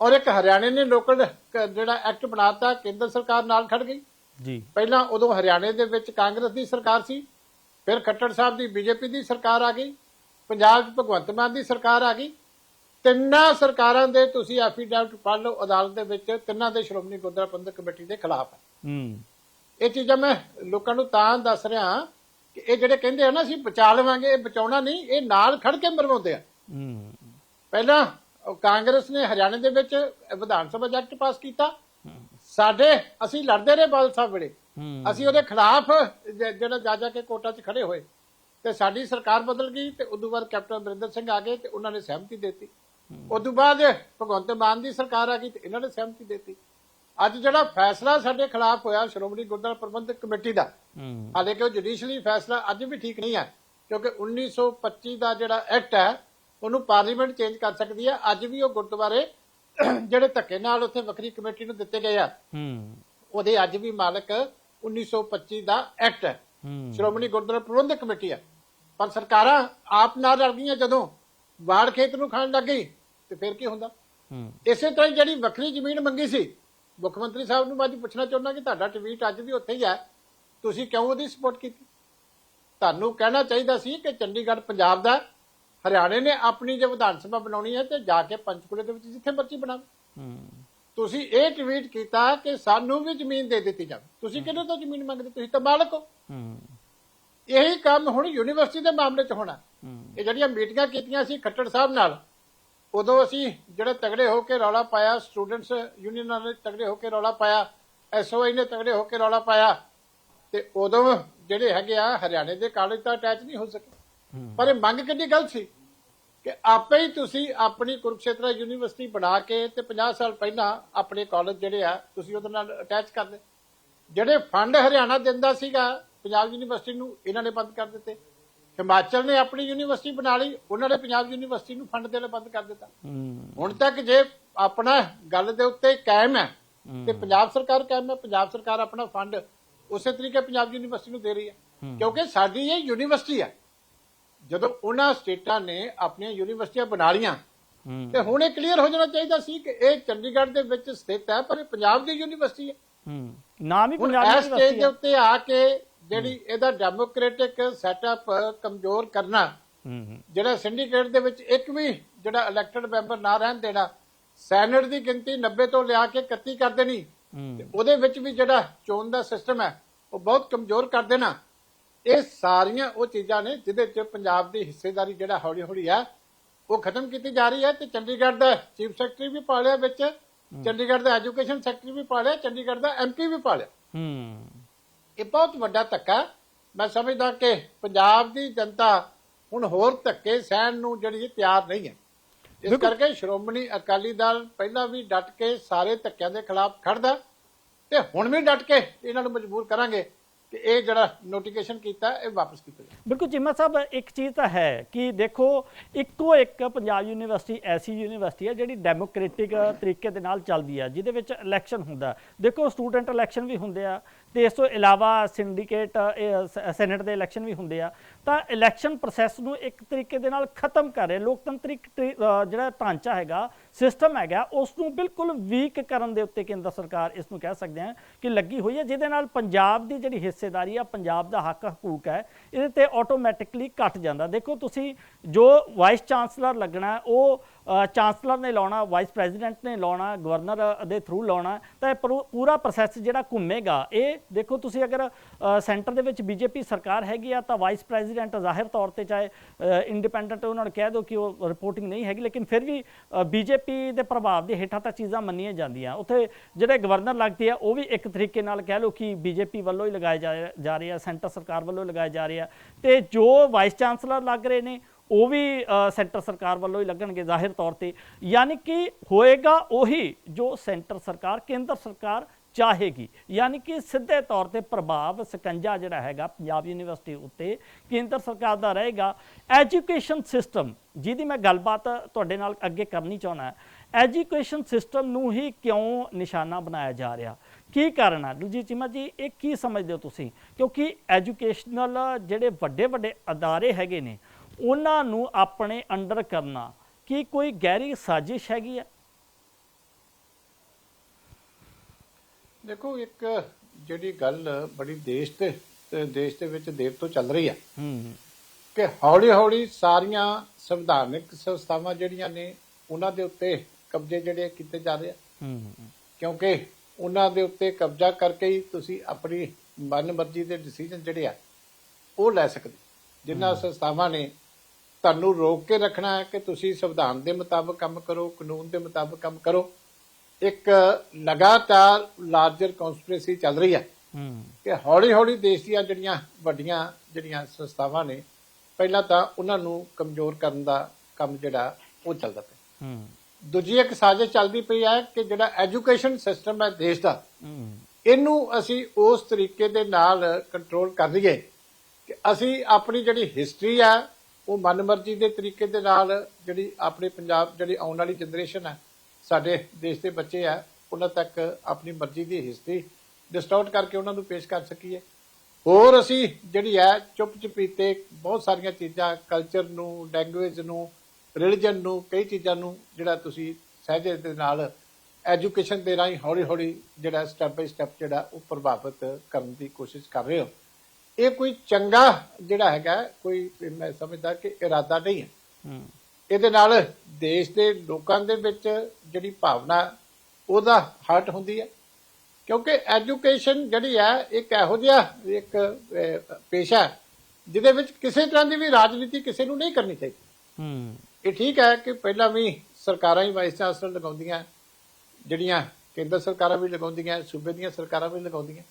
ਔਰ ਇੱਕ ਹਰਿਆਣੇ ਨੇ ਲੋਕਲ ਜਿਹੜਾ ਐਕਟ ਬਣਾਤਾ ਕੇਂਦਰ ਸਰਕਾਰ ਨਾਲ ਖੜ ਗਈ। ਜੀ। ਪਹਿਲਾਂ ਉਦੋਂ ਹਰਿਆਣੇ ਦੇ ਵਿੱਚ ਕਾਂਗਰਸ ਦੀ ਸਰਕਾਰ ਸੀ ਫਿਰ ਖੱਟੜ ਸਾਹਿਬ ਦੀ ਬੀਜੇਪੀ ਦੀ ਸਰਕਾਰ ਆ ਗਈ ਪੰਜਾਬ 'ਚ ਭਗਵੰਤ ਮਾਨ ਦੀ ਸਰਕਾਰ ਆ ਗਈ। ਤਿੰਨਾਂ ਸਰਕਾਰਾਂ ਦੇ ਤੁਸੀਂ ਐਫੀਡੈਵਿਟ ਪੜ੍ਹ ਲਓ ਅਦਾਲਤ ਦੇ ਵਿੱਚ ਤਿੰਨਾਂ ਦੇ ਸ਼੍ਰੋਮਣੀ ਗੁਰਦੁਆਰਾ ਪ੍ਰਬੰਧਕ ਕਮੇਟੀ ਦੇ ਖਿਲਾਫ ਹੈ ਹੂੰ। ਇਹ ਚੀਜ਼ਾਂ ਮੈਂ ਲੋਕਾਂ ਨੂੰ ਤਾਂ ਦੱਸ ਰਿਹਾ ਕਿ ਇਹ ਜਿਹੜੇ ਕਹਿੰਦੇ ਆ ਨਾ ਅਸੀਂ ਬਚਾ ਲਵਾਂਗੇ ਇਹ ਬਚਾਉਣਾ ਨਹੀਂ ਇਹ ਨਾਲ ਖੜ ਕੇ ਮਰਵਾਉਂਦੇ ਆ। ਪਹਿਲਾਂ ਕਾਂਗਰਸ ਨੇ ਹਰਿਆਣੇ ਦੇ ਵਿੱਚ ਵਿਧਾਨ ਸਭਾ ਐਕਟ ਪਾਸ ਕੀਤਾ। ਸਾਡੇ ਅਸੀਂ ਲੜਦੇ ਰਹੇ ਬਾਦਲ ਸਾਹਿਬ ਵੇਲੇ। ਅਸੀਂ ਉਹਦੇ ਖਿਲਾਫ ਜਿਹੜਾ ਜਾ ਜਾ ਕੇ ਕੋਰਟਾਂ 'ਚ ਖੜੇ ਹੋਏ। ਤੇ ਸਾਡੀ ਸਰਕਾਰ ਬਦਲ ਗਈ ਤੇ ਉਦੋਂ ਬਾਅਦ ਕੈਪਟਨ ਅਮਰਿੰਦਰ ਸਿੰਘ ਆ ਗਏ ਤੇ ਉਹਨਾਂ ਨੇ ਸਹਿਮਤੀ ਦਿੱਤੀ। ਉਦੋਂ ਬਾਅਦ ਭਗਵੰਤ ਮਾਨ ਦੀ ਸਰਕਾਰ ਆ ਗਈ ਤੇ ਇਹਨਾਂ ਨੇ ਸਹਿਮਤੀ ਦਿੱਤੀ। ਅੱਜ ਜਿਹੜਾ ਫੈਸਲਾ ਸਾਡੇ ਖਿਲਾਫ ਹੋਇਆ ਸ਼੍ਰੋਮਣੀ ਗੁਰਦੁਆਰਾ ਪ੍ਰਬੰਧਕ ਕਮੇਟੀ ਦਾ ਹਾਲੇ ਕਿ ਉਹ ਜੁਡੀਸ਼ੀਅਲੀ ਫੈਸਲਾ ਅੱਜ ਵੀ ਠੀਕ ਨਹੀਂ ਹੈ ਕਿਉਂਕਿ 1925 ਦਾ ਜਿਹੜਾ ਐਕਟ ਹੈ ਉਹਨੂੰ ਪਾਰਲੀਮੈਂਟ ਚੇਂਜ ਕਰ ਸਕਦੀ ਹੈ। ਅੱਜ ਵੀ ਉਹ ਗੁਰਦੁਆਰੇ ਜਿਹੜੇ ਧੱਕੇ ਨਾਲ ਉੱਥੇ ਵੱਖਰੀ ਕਮੇਟੀ ਨੂੰ ਦਿੱਤੇ ਗਏ ਆ। ਹੂੰ। ਉਹਦੇ ਅੱਜ ਵੀ ਮਾਲਕ 1925 ਦਾ ਐਕਟ ਹੈ। ਸ਼੍ਰੋਮਣੀ ਗੁਰਦੁਆਰਾ ਪ੍ਰਬੰਧਕ ਕਮੇਟੀ ਹੈ। ਪਰ ਸਰਕਾਰਾਂ ਆਪ ਨਾਲ ਰਲ ਗਈਆਂ ਜਦੋਂ ਬਾੜ ਖੇਤ ਨੂੰ ਖਾਣ ਲੱਗ ਗਈ ਤੇ ਫਿਰ ਕੀ ਹੁੰਦਾ? ਇਸੇ ਤਰ੍ਹਾਂ ਜਿਹੜੀ ਵੱਖਰੀ ਜ਼ਮੀਨ ਮੰਗੀ ਸੀ ਮੁੱਖ ਮੰਤਰੀ ਸਾਹਿਬ ਨੂੰ ਮੈਂ ਅੱਜ ਪੁੱਛਣਾ ਚਾਹੁੰਦਾ ਕਿ ਤੁਹਾਡਾ ਟਵੀਟ ਅੱਜ ਵੀ ਉੱਥੇ ਹੀ ਹੈ। ਤੁਸੀਂ ਕਿਉਂ ਉਹਦੀ ਸਪੋਰਟ ਕੀਤੀ? ਤੁਹਾਨੂੰ ਕਹਿਣਾ ਚਾਹੀਦਾ ਸੀ ਕਿ ਚੰਡੀਗੜ੍ਹ ਪੰਜਾਬ ਦਾ ਹਰਿਆਣੇ ਨੇ ਆਪਣੀ ਜੇ ਵਿਧਾਨ ਸਭਾ ਬਣਾਉਣੀ ਹੈ ਤੇ ਜਾ ਕੇ ਪੰਚਕੂਲੇ ਦੇ ਵਿੱਚ ਜਿੱਥੇ ਮਰਜ਼ੀ ਬਣਾਓ ਹੂੰ। ਤੁਸੀਂ ਇਹ ਟਵੀਟ ਕੀਤਾ ਕਿ ਸਾਨੂੰ ਵੀ ਜ਼ਮੀਨ ਦੇ ਦਿੱਤੀ ਜਾਵੇ। ਤੁਸੀਂ ਕਿਹਦੇ ਤੋਂ ਜ਼ਮੀਨ ਮੰਗਦੇ? ਤੁਸੀਂ ਤਾਂ ਮਾਲਕ ਹੋ। ਹੂੰ। ਇਹੀ ਕੰਮ ਹੁਣ ਯੂਨੀਵਰਸਿਟੀ ਦੇ ਮਾਮਲੇ 'ਚ ਹੋਣਾ। ਇਹ ਜਿਹੜੀਆਂ ਮੀਟਿੰਗਾਂ ਕੀਤੀਆਂ ਸੀ ਖੱਟੜ ਸਾਹਿਬ ਨਾਲ ਉਦੋਂ ਅਸੀਂ ਜਿਹੜੇ ਤਗੜੇ ਹੋ ਕੇ ਰੌਲਾ ਪਾਇਆ ਸਟੂਡੈਂਟਸ ਯੂਨੀਅਨਾਂ ਨੇ ਤਗੜੇ ਹੋ ਕੇ ਰੌਲਾ ਪਾਇਆ ਐਸਓਆਈ ਨੇ ਤਗੜੇ ਹੋ ਕੇ ਰੌਲਾ ਪਾਇਆ ਤੇ ਉਦੋਂ ਜਿਹੜੇ ਹੈਗੇ ਆ ਹਰਿਆਣੇ ਦੇ ਕਾਲਜ ਤਾਂ ਅਟੈਚ ਨਹੀਂ ਹੋ ਸਕੇ। ਪਰ ਇਹ ਮੰਗ ਕਿੰਨੀ ਗਲਤ ਸੀ ਕਿ ਆਪੇ ਹੀ ਤੁਸੀਂ ਆਪਣੀ ਕੁਰੂਕਸ਼ੇਤਰਾ ਯੂਨੀਵਰਸਿਟੀ ਬਣਾ ਕੇ ਤੇ 50 ਸਾਲ ਪਹਿਲਾਂ ਆਪਣੇ ਕਾਲਜ ਜਿਹੜੇ ਆ ਤੁਸੀਂ ਉਹਦੇ ਨਾਲ ਅਟੈਚ ਕਰ ਦੇ ਜਿਹੜੇ ਫੰਡ ਹਰਿਆਣਾ ਦਿੰਦਾ ਸੀਗਾ ਪੰਜਾਬ ਯੂਨੀਵਰਸਿਟੀ ਨੂੰ ਇਹਨਾਂ ਨੇ ਬੰਦ ਕਰ ਦਿੱਤੇ। ਹਿਮਾਚਲ ਨੇ ਆਪਣੀ ਯੂਨੀਵਰਸਿਟੀ ਬਣਾ ਲਈ ਉਹਨਾਂ ਨੇ ਪੰਜਾਬ ਯੂਨੀਵਰਸਿਟੀ ਨੂੰ ਫੰਡ ਦੇਣਾ ਬੰਦ ਕਰ ਦਿੱਤਾ। ਹੁਣ ਤੱਕ ਜੇ ਆਪਣਾ ਗੱਲ ਦੇ ਉੱਤੇ ਕਾਇਮ ਹੈ। ਤੇ ਪੰਜਾਬ ਸਰਕਾਰ ਕਾਇਮ ਹੈ ਪੰਜਾਬ ਸਰਕਾਰ ਆਪਣਾ ਫੰਡ ਉਸੇ ਤਰੀਕੇ ਪੰਜਾਬ ਯੂਨੀਵਰਸਿਟੀ ਨੂੰ ਦੇ ਰਹੀ ਹੈ। ਕਿਉਂਕਿ ਸਾਡੀ ਇਹ ਯੂਨੀਵਰਸਿਟੀ ਹੈ। ਜਦੋਂ ਉਹਨਾਂ ਸਟੇਟਾਂ ਨੇ ਆਪਣੀਆਂ ਯੂਨੀਵਰਸਿਟੀਆਂ ਬਣਾ ਲੀਆਂ ਤੇ ਹੁਣ ਇਹ ਕਲੀਅਰ ਹੋ ਜਾਣਾ ਚਾਹੀਦਾ ਸੀ ਕਿ ਇਹ ਚੰਡੀਗੜ੍ਹ ਦੇ ਵਿੱਚ ਸਥਿਤ ਹੈ ਪਰ ਇਹ ਪੰਜਾਬ ਦੀ ਯੂਨੀਵਰਸਿਟੀ ਹੈ। ਹੂੰ। ਨਾਮ ਹੀ ਪੰਜਾਬੀ ਇਸ ਸਟੇਜ ਯੂਨੀਵਰਸਿਟੀ ਦੇ ਉੱਤੇ ਆ ਕੇ ਜਿਹੜੀ ਇਹਦਾ ਡੈਮੋਕ੍ਰੈਟਿਕ ਸੈਟਅਪ ਕਮਜ਼ੋਰ ਕਰਨਾ ਜਿਹੜਾ ਸਿੰਡੀਕੇਟ ਦੇ ਵਿੱਚ ਇੱਕ ਵੀ ਜਿਹੜਾ ਇਲੈਕਟਡ ਮੈਂਬਰ ਨਾ ਰਹਿਣ ਦੇਣਾ ਸੈਨੇਟ ਦੀ ਗਿਣਤੀ 90 ਤੋਂ ਲਿਆ ਕੇ 31 ਕਰ ਦੇਣੀ ਉਹਦੇ ਵਿੱਚ ਵੀ ਜਿਹੜਾ ਚੋਣ ਦਾ ਸਿਸਟਮ ਹੈ ਉਹ ਬਹੁਤ ਕਮਜ਼ੋਰ ਕਰ ਦੇਣਾ। ਇਹ ਸਾਰੀਆਂ ਉਹ ਚੀਜ਼ਾਂ ਨੇ ਜਿਹਦੇ 'ਚ ਪੰਜਾਬ ਦੀ ਹਿੱਸੇਦਾਰੀ ਜਿਹੜਾ ਹੌਲੀ ਹੌਲੀ ਆ ਉਹ ਖਤਮ ਕੀਤੀ ਜਾ ਰਹੀ ਹੈ ਤੇ ਚੰਡੀਗੜ੍ਹ ਦਾ ਚੀਫ ਸੈਕਟਰੀ ਵੀ ਪਾਲਿਆ ਵਿੱਚ ਚੰਡੀਗੜ੍ਹ ਦਾ ਐਜੂਕੇਸ਼ਨ ਸੈਕਟਰੀ ਵੀ ਪਾਲਿਆ ਚੰਡੀਗੜ੍ਹ ਦਾ ਐਮਪੀ ਵੀ ਪਾਲਿਆ ਹੂੰ। ਇਹ ਬਹੁਤ ਵੱਡਾ ਧੱਕਾ। ਮੈਂ ਸਮਝਦਾ ਕਿ ਪੰਜਾਬ ਦੀ ਜਨਤਾ ਹੁਣ ਹੋਰ ਧੱਕੇ ਸਹਿਣ ਨੂੰ ਜਿਹੜੀ ਤਿਆਰ ਨਹੀਂ ਹੈ। ਇਸ। ਕਰਕੇ ਸ਼੍ਰੋਮਣੀ ਅਕਾਲੀ ਦਲ ਪਹਿਲਾਂ ਵੀ ਡਟ ਕੇ ਸਾਰੇ ਧੱਕਿਆਂ ਦੇ ਖਿਲਾਫ ਖੜਦਾ ਤੇ ਹੁਣ ਵੀ ਡਟ ਕੇ ਇਹਨਾਂ ਨੂੰ ਮਜਬੂਰ ਕਰਾਂਗੇ ਕਿ ਇਹ ਜਿਹੜਾ ਨੋਟੀਫਿਕੇਸ਼ਨ ਕੀਤਾ ਇਹ ਵਾਪਸ ਕੀਤਾ ਜਾਵੇ। ਬਿਲਕੁਲ ਚੀਮਾ ਸਾਹਿਬ ਇੱਕ ਚੀਜ਼ ਤਾਂ ਹੈ ਕਿ ਦੇਖੋ ਇੱਕੋ ਇੱਕ ਪੰਜਾਬ ਯੂਨੀਵਰਸਿਟੀ ਐਸੀ ਯੂਨੀਵਰਸਿਟੀ ਹੈ ਜਿਹੜੀ ਡੈਮੋਕ੍ਰੈਟਿਕ ਤਰੀਕੇ ਦੇ ਨਾਲ ਚੱਲਦੀ ਹੈ ਜਿਹਦੇ ਵਿੱਚ ਇਲੈਕਸ਼ਨ ਹੁੰਦਾ। ਦੇਖੋ ਸਟੂਡੈਂਟ ਇਲੈਕਸ਼ਨ ਵੀ ਹੁੰਦੇ ਆ ਤੇ ਇਸ ਤੋਂ ਇਲਾਵਾ ਸਿੰਡੀਕੇਟ ਸੈਨੇਟ ਦੇ ਇਲੈਕਸ਼ਨ ਵੀ ਹੁੰਦੇ ਆ। ਤਾਂ ਇਲੈਕਸ਼ਨ ਪ੍ਰੋਸੈਸ ਨੂੰ ਇੱਕ ਤਰੀਕੇ ਦੇ ਨਾਲ ਖਤਮ ਕਰ ਰਿਹਾ ਲੋਕਤੰਤਰਿਕ ਜਿਹੜਾ ਢਾਂਚਾ ਹੈਗਾ ਸਿਸਟਮ ਹੈਗਾ, ਉਸ ਨੂੰ ਬਿਲਕੁਲ ਵੀਕ ਕਰਨ ਦੇ ਉੱਤੇ ਕੇਂਦਰ ਸਰਕਾਰ ਇਸ ਨੂੰ ਕਹਿ ਸਕਦੇ ਹਾਂ ਕਿ ਲੱਗੀ ਹੋਈ ਹੈ ਜਿਹਦੇ ਨਾਲ ਪੰਜਾਬ ਦੀ ਜਿਹੜੀ ਹਿੱਸੇਦਾਰੀ ਆ, ਪੰਜਾਬ ਦਾ ਹੱਕ ਹਕੂਕ ਹੈ, ਇਹਦੇ ਤੇ ਆਟੋਮੈਟਿਕਲੀ ਘਟ ਜਾਂਦਾ। ਦੇਖੋ ਤੁਸੀਂ ਜੋ ਵਾਈਸ ਚਾਂਸਲਰ ਲੱਗਣਾ, ਉਹ ਚਾਂਸਲਰ ਨੇ ਲਾਉਣਾ ਵਾਈਸ ਪ੍ਰੈਜ਼ੀਡੈਂਟ ਨੇ ਲਾਉਣਾ ਗਵਰਨਰ ਦੇ ਥਰੂ ਲਾਉਣਾ, ਤਾਂ ਇਹ ਪਰੂ- ਪੂਰਾ ਪ੍ਰੋਸੈਸ ਜਿਹੜਾ ਘੁੰਮੇਗਾ, ਇਹ ਦੇਖੋ ਤੁਸੀਂ ਅਗਰ ਸੈਂਟਰ ਦੇ ਵਿੱਚ ਬੀਜੇਪੀ ਸਰਕਾਰ ਹੈਗੀ ਆ, ਤਾਂ ਵਾਈਸ ਪ੍ਰੈਜ਼ੀਡੈਂਟ ਜ਼ਾਹਿਰ ਤੌਰ ਤੇ ਚਾਹੇ ਇੰਡੀਪੈਂਡੈਂਟ ਉਹਨਾਂ ਨੂੰ ਕਹਿ ਦਿਓ ਕਿ ਉਹ ਰਿਪੋਰਟਿੰਗ ਨਹੀਂ ਹੈਗੀ, ਲੇਕਿਨ ਫਿਰ ਵੀ ਬੀਜੇਪੀ ਦੇ ਪ੍ਰਭਾਵ ਦੇ ਹੇਠਾਂ ਤਾਂ ਚੀਜ਼ਾਂ ਮੰਨੀਆਂ ਜਾਂਦੀਆਂ। ਉੱਥੇ ਜਿਹੜੇ ਗਵਰਨਰ ਲੱਗਦੇ ਆ, ਉਹ ਵੀ ਇੱਕ ਤਰੀਕੇ ਨਾਲ ਕਹਿ ਲਓ ਕਿ ਬੀਜੇਪੀ ਵੱਲੋਂ ਹੀ ਲਗਾਏ ਜਾ ਜਾ ਰਹੇ ਆ ਸੈਂਟਰ ਸਰਕਾਰ ਵੱਲੋਂ ਲਗਾਏ ਜਾ ਰਹੇ ਆ। ਤੇ ਜੋ ਵਾਈਸ ਚਾਂਸਲਰ ਲੱਗ ਰਹੇ ਨੇ ਉਹ ਵੀ ਸੈਂਟਰ ਸਰਕਾਰ ਵੱਲੋਂ ਹੀ ਲੱਗਣਗੇ ਜ਼ਾਹਿਰ ਤੌਰ ਤੇ। ਯਾਨੀ ਕਿ ਹੋਏਗਾ ਉਹੀ ਜੋ ਸੈਂਟਰ ਸਰਕਾਰ, ਕੇਂਦਰ ਸਰਕਾਰ ਚਾਹੇਗੀ। ਯਾਨੀ ਕਿ ਸਿੱਧੇ ਤੌਰ ਤੇ ਪ੍ਰਭਾਵ ਸਕੰਜਾ ਜਿਹੜਾ ਹੈਗਾ ਪੰਜਾਬ ਯੂਨੀਵਰਸਿਟੀ ਉੱਤੇ ਕੇਂਦਰ ਸਰਕਾਰ ਦਾ ਰਹੇਗਾ। ਐਜੂਕੇਸ਼ਨ ਸਿਸਟਮ, ਜਿਹਦੀ ਮੈਂ ਗੱਲਬਾਤ ਤੁਹਾਡੇ ਨਾਲ ਅੱਗੇ ਕਰਨੀ ਚਾਹੁੰਦਾ ਐਜੂਕੇਸ਼ਨ ਸਿਸਟਮ ਨੂੰ ਹੀ ਕਿਉਂ ਨਿਸ਼ਾਨਾ ਬਣਾਇਆ ਜਾ ਰਿਹਾ? ਕੀ ਕਾਰਨ ਆ? ਦਲਜੀਤ ਚੀਮਾ ਜੀ, ਇਹ ਕੀ ਸਮਝਦੇ ਹੋ ਤੁਸੀਂ? ਕਿਉਂਕਿ ਐਜੂਕੇਸ਼ਨਲ ਜਿਹੜੇ ਵੱਡੇ ਵੱਡੇ ਅਦਾਰੇ ਹੈਗੇ ਨੇ ਉਹਨਾਂ ਨੂੰ ਆਪਣੇ ਅੰਡਰ ਕਰਨਾ। ਕੀ ਕੋਈ ਗਹਿਰੀ ਸਾਜ਼ਿਸ਼ ਹੈਗੀ ਹੈ ਦੇਖੋ ਇੱਕ ਜਿਹੜੀ ਗੱਲ ਬੜੀ ਦੇਸ਼ ਤੇ ਦੇਸ਼ ਦੇ ਵਿੱਚ ਦੇਰ ਤੋਂ ਚੱਲ ਰਹੀ ਆ। ਹੂੰ ਕਿ ਹੌਲੀ ਹੌਲੀ ਸਾਰੀਆਂ ਸੰਵਿਧਾਨਿਕ ਸੰਸਥਾਵਾਂ ਜਿਹੜੀਆਂ ਨੇ ਉਹਨਾਂ ਦੇ ਉੱਤੇ ਕਬਜ਼ੇ ਜਿਹੜੇ ਕੀਤੇ ਜਾ ਰਹੇ ਆ। ਕਿਉਂਕਿ ਉਹਨਾਂ ਦੇ ਉੱਤੇ ਕਬਜ਼ਾ ਕਰਕੇ ਹੀ ਤੁਸੀਂ ਆਪਣੀ ਮਨਮਰਜ਼ੀ ਦੇ ਡਿਸੀਜਨ ਜਿਹੜੇ ਆ ਉਹ ਲੈ ਸਕਦੇ। ਜਿਨ੍ਹਾਂ ਸੰਸਥਾਵਾਂ ਨੇ ਤੁਹਾਨੂੰ ਰੋਕ ਕੇ ਰੱਖਣਾ ਹੈ ਕਿ ਤੁਸੀਂ ਸੰਵਿਧਾਨ ਦੇ ਮੁਤਾਬਕ ਕੰਮ ਕਰੋ ਕਾਨੂੰਨ ਦੇ ਮੁਤਾਬਕ ਕੰਮ ਕਰੋ। ਇੱਕ ਲਗਾਤਾਰ ਲਾਰਜਰ ਕਨਸਪੀਰੇਸੀ ਚੱਲ ਰਹੀ ਹੈ ਕਿ ਹੌਲੀ ਹੌਲੀ ਦੇਸ਼ ਦੀਆਂ ਜਿਹੜੀਆਂ ਵੱਡੀਆਂ ਜਿਹੜੀਆਂ ਸੰਸਥਾਵਾਂ ਨੇ ਪਹਿਲਾਂ ਤਾਂ ਉਹਨਾਂ ਨੂੰ ਕਮਜ਼ੋਰ ਕਰਨ ਦਾ ਕੰਮ ਜਿਹੜਾ ਉਹ ਚੱਲਦਾ ਪਿਆ। ਦੂਜੀ ਇੱਕ ਸਾਜ਼ਿਸ਼ ਚੱਲਦੀ ਪਈ ਹੈ ਕਿ ਜਿਹੜਾ ਐਜੂਕੇਸ਼ਨ ਸਿਸਟਮ ਹੈ ਦੇਸ਼ ਦਾ ਇਹਨੂੰ ਅਸੀਂ ਉਸ ਤਰੀਕੇ ਦੇ ਨਾਲ ਕੰਟਰੋਲ ਕਰ ਲਈਏ ਕਿ ਅਸੀਂ ਆਪਣੀ ਜਿਹੜੀ ਹਿਸਟਰੀ ਆ ਉਹ ਮਨਮਰਜ਼ੀ ਦੇ ਤਰੀਕੇ ਦੇ ਨਾਲ ਜਿਹੜੀ ਆਪਣੇ ਪੰਜਾਬ, ਜਿਹੜੀ ਆਉਣ ਵਾਲੀ ਜਨਰੇਸ਼ਨ ਹੈ, ਸਾਡੇ ਦੇਸ਼ ਦੇ ਬੱਚੇ ਆ ਉਹਨਾਂ ਤੱਕ ਆਪਣੀ ਮਰਜ਼ੀ ਦੀ ਹਿਸਟਰੀ ਡਿਸਟੋਰਟ ਕਰਕੇ ਉਹਨਾਂ ਨੂੰ ਪੇਸ਼ ਕਰ ਸਕੀਏ। ਹੋਰ ਅਸੀਂ ਜਿਹੜੀ ਹੈ ਚੁੱਪ ਚਪੀਤੇ ਬਹੁਤ ਸਾਰੀਆਂ ਚੀਜ਼ਾਂ ਕਲਚਰ ਨੂੰ ਲੈਂਗੁਏਜ ਨੂੰ ਰਿਲੀਜਨ ਨੂੰ, ਕਈ ਚੀਜ਼ਾਂ ਨੂੰ ਜਿਹੜਾ ਤੁਸੀਂ ਸਹਿਜੇ ਦੇ ਨਾਲ ਐਜੂਕੇਸ਼ਨ ਦੇ ਰਾਹੀਂ ਹੌਲੀ ਹੌਲੀ ਜਿਹੜਾ ਸਟੈਪ ਬਾਈ ਸਟੈਪ ਜਿਹੜਾ ਉਹ ਪ੍ਰਭਾਵਿਤ ਕਰਨ ਦੀ ਕੋਸ਼ਿਸ਼ ਕਰ ਰਹੇ ਹੋ। ਇਹ ਕੋਈ ਚੰਗਾ ਜਿਹੜਾ ਹੈਗਾ ਕੋਈ ਮੈਂ ਸਮਝਦਾ ਕਿ ਇਰਾਦਾ ਨਹੀਂ ਹੈ। ਇਹਦੇ ਨਾਲ ਦੇਸ਼ ਦੇ ਲੋਕਾਂ ਦੇ ਵਿੱਚ ਜਿਹੜੀ ਭਾਵਨਾ ਉਹਦਾ ਹਰਟ ਹੁੰਦੀ ਹੈ। ਕਿਉਂਕਿ ਐਜੂਕੇਸ਼ਨ ਜਿਹੜੀ ਹੈ ਇੱਕ ਇਹੋ ਜਿਹਾ ਇੱਕ ਪੇਸ਼ਾ ਜਿਹਦੇ ਵਿੱਚ ਕਿਸੇ ਤਰ੍ਹਾਂ ਦੀ ਵੀ ਰਾਜਨੀਤੀ ਕਿਸੇ ਨੂੰ ਨਹੀਂ ਕਰਨੀ ਚਾਹੀਦੀ। ਹੂੰ। ਇਹ ਠੀਕ ਹੈ ਕਿ ਪਹਿਲਾਂ ਵੀ ਸਰਕਾਰਾਂ ਹੀ ਵਾਈਸ ਚਾਂਸਲਰ ਲਗਾਉਂਦੀਆਂ ਜਿਹੜੀਆਂ ਕੇਂਦਰ ਸਰਕਾਰਾਂ ਵੀ ਲਗਾਉਂਦੀਆਂ ਸੂਬੇ ਦੀਆਂ ਸਰਕਾਰਾਂ ਵੀ ਲਗਾਉਂਦੀਆਂ।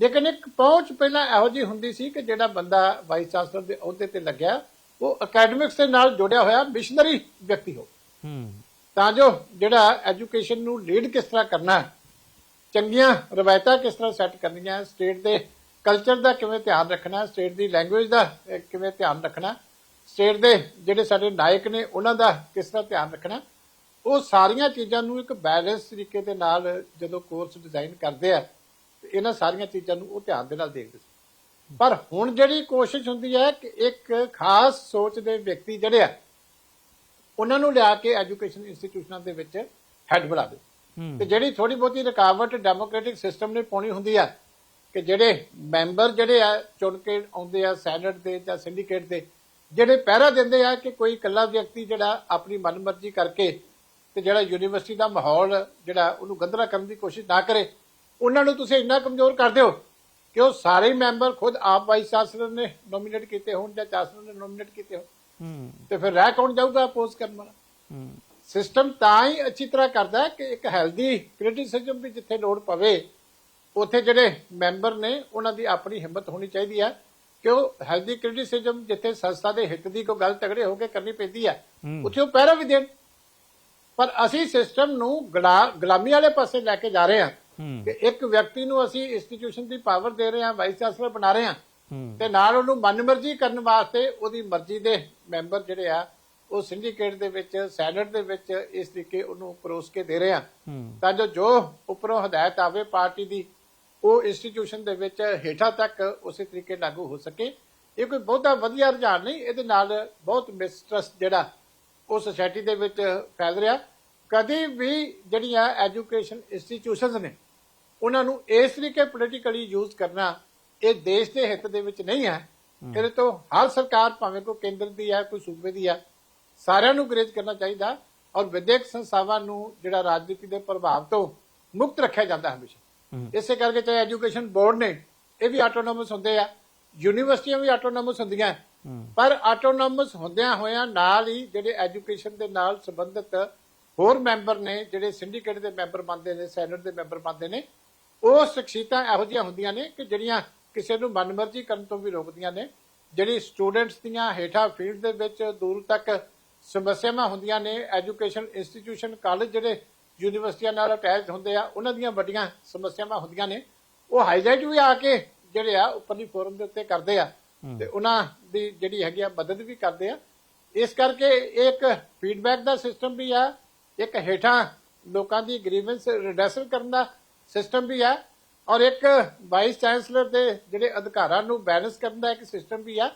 ਲੇਕਿਨ ਇੱਕ ਪਹੁੰਚ ਪਹਿਲਾਂ ਇਹੋ ਜਿਹੀ ਹੁੰਦੀ ਸੀ ਕਿ ਜਿਹੜਾ ਬੰਦਾ ਵਾਈਸ ਚਾਂਸਲਰ ਦੇ ਅਹੁਦੇ ਤੇ ਲੱਗਿਆ ਉਹ ਅਕੈਡਮਿਕਸ ਦੇ ਨਾਲ ਜੁੜਿਆ ਹੋਇਆ ਮਿਸ਼ਨਰੀ ਵਿਅਕਤੀ ਹੋ। ਹੂੰ। ਤਾਂ ਜੋ ਜਿਹੜਾ ਐਜੂਕੇਸ਼ਨ ਨੂੰ ਲੀਡ ਕਿਸ ਤਰ੍ਹਾਂ ਕਰਨਾ ਹੈ ਚੰਗੀਆਂ ਰਵਾਇਤਾਂ ਕਿਸ ਤਰ੍ਹਾਂ ਸੈੱਟ ਕਰਨੀਆਂ ਸਟੇਟ ਦੇ ਕਲਚਰ ਦਾ ਕਿਵੇਂ ਧਿਆਨ ਰੱਖਣਾ ਸਟੇਟ ਦੀ ਲੈਂਗੁਏਜ ਦਾ ਕਿਵੇਂ ਧਿਆਨ ਰੱਖਣਾ ਸਟੇਟ ਦੇ ਜਿਹੜੇ ਸਾਡੇ ਨਾਇਕ ਨੇ ਉਹਨਾਂ ਦਾ ਕਿਸ ਤਰ੍ਹਾਂ ਧਿਆਨ ਰੱਖਣਾ ਉਹ ਸਾਰੀਆਂ ਚੀਜ਼ਾਂ ਨੂੰ ਇੱਕ ਬੈਲੈਂਸ ਤਰੀਕੇ ਦੇ ਨਾਲ ਜਦੋਂ ਕੋਰਸ ਡਿਜ਼ਾਈਨ ਕਰਦੇ ਆ ਤੇ ਇਹਨਾਂ ਸਾਰੀਆਂ ਚੀਜ਼ਾਂ ਨੂੰ ਉਹ ਧਿਆਨ ਦੇ ਨਾਲ ਦੇਖਦੇ ਸੀ। ਪਰ ਹੁਣ ਜਿਹੜੀ ਕੋਸ਼ਿਸ਼ ਹੁੰਦੀ ਹੈ ਕਿ ਇੱਕ ਖਾਸ ਸੋਚ ਦੇ ਵਿਅਕਤੀ ਜਿਹੜੇ ਆ ਉਹਨਾਂ ਨੂੰ ਲਿਆ ਕੇ ਐਜੂਕੇਸ਼ਨ ਇੰਸਟੀਟਿਊਸ਼ਨਾਂ ਦੇ ਵਿੱਚ ਹੈੱਡ ਬਣਾ ਦੇ ਤੇ ਜਿਹੜੀ ਥੋੜੀ ਬਹੁਤੀ ਰੁਕਾਵਟ ਡੈਮੋਕ੍ਰੈਟਿਕ ਸਿਸਟਮ ਨੇ ਪਾਉਣੀ ਹੁੰਦੀ ਆ ਕਿ ਜਿਹੜੇ ਮੈਂਬਰ ਜਿਹੜੇ ਆ ਚੁਣ ਕੇ ਆਉਂਦੇ ਆ ਸੈਨੇਟ ਦੇ ਜਾਂ ਸਿੰਡੀਕੇਟ ਦੇ ਜਿਹੜੇ ਪਹਿਰਾ ਦਿੰਦੇ ਆ ਕਿ ਕੋਈ ਇਕੱਲਾ ਵਿਅਕਤੀ ਜਿਹੜਾ ਆਪਣੀ ਮਨਮਰਜ਼ੀ ਕਰਕੇ ਤੇ ਜਿਹੜਾ ਯੂਨੀਵਰਸਿਟੀ ਦਾ ਮਾਹੌਲ ਜਿਹੜਾ ਉਹਨੂੰ ਗੰਦਲਾ ਕਰਨ ਦੀ ਕੋਸ਼ਿਸ਼ ਨਾ ਕਰੇ ਉਹਨਾਂ ਨੂੰ ਤੁਸੀਂ ਇੰਨਾ ਕਮਜ਼ੋਰ ਕਰ ਦਿਓ ਕਿ ਉਹ ਸਾਰੇ ਮੈਂਬਰ ਖੁਦ ਆਪ ਵਾਈਸ ਚਾਂਸਲਰ ਨੇ ਨੋਮੀਨੇਟ ਕੀਤੇ ਹੋਣ ਜਾਂ ਚਾਂਸਲਰ ਨੇ ਨੋਮੀਨੇਟ ਕੀਤੇ ਹੋਣ। ਹੂੰ। ਤੇ ਫਿਰ ਰਹਿ ਕੌਣ ਜਾਊਗਾ ਅਪੋਜ਼ ਕਰਨ ਵਾਲਾ? ਹੂੰ। ਸਿਸਟਮ ਤਾਂ ਹੀ ਅੱਛੀ ਤਰ੍ਹਾਂ ਕਰਦਾ ਕਿ ਇੱਕ ਹੈਲਦੀ ਕ੍ਰਿਟਿਸਿਜ਼ਮ ਵੀ ਜਿੱਥੇ ਲੋੜ ਪਵੇ ਉੱਥੇ ਜਿਹੜੇ ਮੈਂਬਰ ਨੇ ਉਹਨਾਂ ਦੀ ਆਪਣੀ ਹਿੰਮਤ ਹੋਣੀ ਚਾਹੀਦੀ ਹੈ ਕਿ ਉਹ ਹੈਲਦੀ ਕ੍ਰਿਟਿਸਿਜ਼ਮ ਜਿੱਥੇ ਸੰਸਥਾ ਦੇ ਹਿੱਤ ਦੀ ਕੋਈ ਗੱਲ ਤਗੜੇ ਹੋ ਕੇ ਕਰਨੀ ਪੈਂਦੀ ਹੈ। ਉੱਥੇ ਉਹ ਪਹਿਰਾ ਵੀ ਦੇਣ। ਪਰ ਅਸੀਂ ਸਿਸਟਮ ਨੂੰ ਗੁਲਾ- ਗੁਲਾਮੀ ਵਾਲੇ ਪਾਸੇ ਲੈ ਕੇ ਜਾ ਰਹੇ ਹੂੰ। ਕਿ ਇੱਕ ਵਿਅਕਤੀ ਨੂੰ ਅਸੀਂ ਇੰਸਟੀਟਿਊਸ਼ਨ ਦੀ ਪਾਵਰ ਦੇ ਰਹੇ ਹਾਂ ਵਾਈਸ ਚਾਂਸਲਰ ਬਣਾ ਰਹੇ ਹਾਂ ਤੇ ਨਾਲ ਉਹਨੂੰ ਮਨਮਰਜ਼ੀ ਕਰਨ ਵਾਸਤੇ ਉਹਦੀ ਮਰਜ਼ੀ ਦੇ ਮੈਂਬਰ ਜਿਹੜੇ ਆ ਉਹ ਸਿੰਡੀਕੇਟ ਦੇ ਵਿੱਚ ਸੈਨੇਟ ਦੇ ਵਿੱਚ ਇਸ ਤਰੀਕੇ ਉਹਨੂੰ ਪਰੋਸ ਕੇ ਦੇ ਰਹੇ ਆ ਹੂੰ। ਤਾਂ ਜੋ ਜੋ ਉੱਪਰੋਂ ਹਦਾਇਤ ਆਵੇ ਪਾਰਟੀ ਦੀ ਉਹ ਇੰਸਟੀਟਿਊਸ਼ਨ ਦੇ ਵਿੱਚ ਹੇਠਾਂ ਤੱਕ ਉਸੇ ਤਰੀਕੇ ਲਾਗੂ ਹੋ ਸਕੇ। ਇਹ ਕੋਈ ਬਹੁਤਾ ਵਧੀਆ ਰੁਝਾਨ ਨਹੀਂ ਇਹਦੇ ਨਾਲ ਬਹੁਤ ਮਿਸਟਰਸਟ ਜਿਹੜਾ ਉਹ ਸੋਸਾਇਟੀ ਦੇ ਵਿੱਚ ਫੈਲ ਰਿਹਾ। ਕਦੀ ਵੀ ਜਿਹੜੀਆਂ ਐਜੂਕੇਸ਼ਨ ਇੰਸਟੀਟਿਊਸ਼ਨਸ ਨੇ ਉਹਨਾਂ ਨੂੰ ਇਸ ਤਰੀਕੇ ਪੋਲੀਟੀਕਲੀ ਯੂਜ਼ ਕਰਨਾ ਇਹ ਦੇਸ਼ ਦੇ ਹਿੱਤ ਦੇ ਵਿੱਚ ਨਹੀਂ ਹੈ ਇਹਦੇ ਤੋਂ ਹਰ ਸਰਕਾਰ ਭਾਵੇਂ ਕੋਈ ਕੇਂਦਰ ਦੀ ਹੈ ਕੋਈ ਸੂਬੇ ਦੀ ਹੈ ਸਾਰਿਆਂ ਨੂੰ ਗਰੇਜ ਕਰਨਾ ਚਾਹੀਦਾ ਔਰ ਵਿਦਿਅਕ ਸੰਸਥਾਵਾਂ ਨੂੰ ਜਿਹੜਾ ਰਾਜਨੀਤੀ ਦੇ ਪ੍ਰਭਾਵ ਤੋਂ ਮੁਕਤ ਰੱਖਿਆ ਜਾਂਦਾ ਹਮੇਸ਼ਾ। ਇਸੇ ਕਰਕੇ ਚਾਹੇ ਐਜੂਕੇਸ਼ਨ ਬੋਰਡ ਨੇ ਇਹ ਵੀ ਆਟੋਨੋਮਸ ਹੁੰਦੇ ਆ ਯੂਨੀਵਰਸਿਟੀਆਂ ਵੀ ਆਟੋਨੋਮਸ ਹੁੰਦੀਆਂ। ਪਰ ਆਟੋਨੋਮਸ ਹੁੰਦਿਆਂ ਹੋਇਆਂ ਨਾਲ ਹੀ ਜਿਹੜੇ ਐਜੂਕੇਸ਼ਨ ਦੇ ਨਾਲ ਸੰਬੰਧਿਤ ਹੋਰ ਮੈਂਬਰ ਨੇ ਜਿਹੜੇ ਸਿੰਡੀਕੇਟ ਦੇ ਮੈਂਬਰ ਬਣਦੇ ਨੇ ਸੈਨੇਟ ਦੇ ਮੈਂਬਰ ਬਣਦੇ ਨੇ ਉਹ ਸ਼ਖਸੀਅਤਾਂ ਇਹੋ ਜਿਹੀਆਂ ਹੁੰਦੀਆਂ ਨੇ ਕਿ ਜਿਹੜੀਆਂ ਕਿਸੇ ਨੂੰ ਮਨਮਰਜ਼ੀ ਕਰਨ ਤੋਂ ਵੀ ਰੋਕਦੀਆਂ ਨੇ ਜਿਹੜੀ ਸਟੂਡੈਂਟਸ ਦੀਆਂ ਹੇਠਾਂ ਫੀਲਡ ਦੇ ਵਿੱਚ ਦੂਰ ਤੱਕ ਸਮੱਸਿਆਵਾਂ ਹੁੰਦੀਆਂ ਨੇ ਐਜੂਕੇਸ਼ਨ ਇੰਸਟੀਟਿਊਸ਼ਨ ਕਾਲਜ ਜਿਹੜੇ ਯੂਨੀਵਰਸਿਟੀਆਂ ਨਾਲ ਅਟੈਚ ਹੁੰਦੇ ਆ ਉਹਨਾਂ ਦੀਆਂ ਵੱਡੀਆਂ ਸਮੱਸਿਆਵਾਂ ਹੁੰਦੀਆਂ ਨੇ। ਉਹ ਹਾਈਲਾਈਟ ਵੀ ਆ ਕੇ ਜਿਹੜੇ ਆ ਉੱਪਰਲੀ ਫੋਰਮ ਦੇ ਉੱਤੇ ਕਰਦੇ ਆ ਤੇ ਉਹਨਾਂ ਦੀ ਜਿਹੜੀ ਹੈਗੀ ਆ ਮਦਦ ਵੀ ਕਰਦੇ ਆ। ਇਸ ਕਰਕੇ ਇਹ ਇੱਕ ਫੀਡਬੈਕ ਦਾ ਸਿਸਟਮ ਵੀ ਆ ਇੱਕ ਹੇਠਾਂ ਲੋਕਾਂ ਦੀ ਗ੍ਰੀਵੈਂਸ ਰਿਡੈਸਲ ਕਰਨ ਦਾ ਸਿਸਟਮ ਵੀ ਆ ਔਰ ਇੱਕ ਵਾਈਸ ਚਾਂਸਲਰ ਦੇ ਜਿਹੜੇ ਅਧਿਕਾਰਾਂ ਨੂੰ ਬੈਲੈਂਸ ਕਰਨ ਦਾ ਇੱਕ ਸਿਸਟਮ ਵੀ ਆ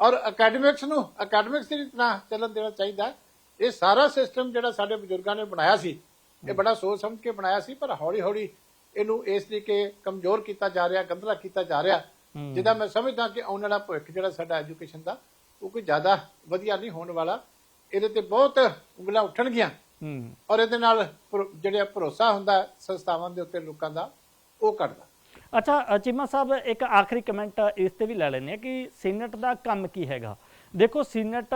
ਔਰ ਅਕੈਡਮਿਕਸ ਨੂੰ ਅਕੈਡਮਿਕਸ ਦੀ ਤਰ੍ਹਾਂ ਚੱਲਣ ਦੇਣਾ ਚਾਹੀਦਾ। ਇਹ ਸਾਰਾ ਸਿਸਟਮ ਜਿਹੜਾ ਸਾਡੇ ਬਜ਼ੁਰਗਾਂ ਨੇ ਬਣਾਇਆ ਸੀ ਇਹ ਬੜਾ ਸੋਚ ਸਮਝ ਕੇ ਬਣਾਇਆ ਸੀ ਪਰ ਹੌਲੀ ਹੌਲੀ ਇਹਨੂੰ ਇਸ ਤਰੀਕੇ ਕਮਜ਼ੋਰ ਕੀਤਾ ਜਾ ਰਿਹਾ ਗੰਧਲਾ ਕੀਤਾ ਜਾ ਰਿਹਾ ਜਿਹਦਾ ਮੈਂ ਸਮਝਦਾ ਕਿ ਆਉਣ ਵਾਲਾ ਭਵਿੱਖ ਜਿਹੜਾ ਸਾਡਾ ਐਜੂਕੇਸ਼ਨ ਦਾ ਉਹ ਕੋਈ ਜ਼ਿਆਦਾ ਵਧੀਆ ਨਹੀਂ ਹੋਣ ਵਾਲਾ। ਇਹਦੇ ਤੇ ਬਹੁਤ ਉਂਗਲਾਂ ਉੱਠਣਗੀਆਂ। ਹੂੰ। ਔਰ ਇਹਦੇ ਨਾਲ ਭਰੋ- ਜਿਹੜਾ ਭਰੋਸਾ ਹੁੰਦਾ ਸੰਸਥਾਵਾਂ ਦੇ ਉੱਤੇ ਲੋਕਾਂ ਦਾ, ਉਹ ਘਟਦਾ। ਅੱਛਾ ਚੀਮਾ ਸਾਹਿਬ, ਇੱਕ ਆਖਰੀ ਕਮੈਂਟ ਇਸ ਤੇ ਵੀ ਲੈ ਲੈਂਦੇ ਆ ਕਿ ਸੀਨੇਟ ਦਾ ਕੰਮ ਕੀ ਹੈਗਾ? ਦੇਖੋ, ਸੀਨੇਟ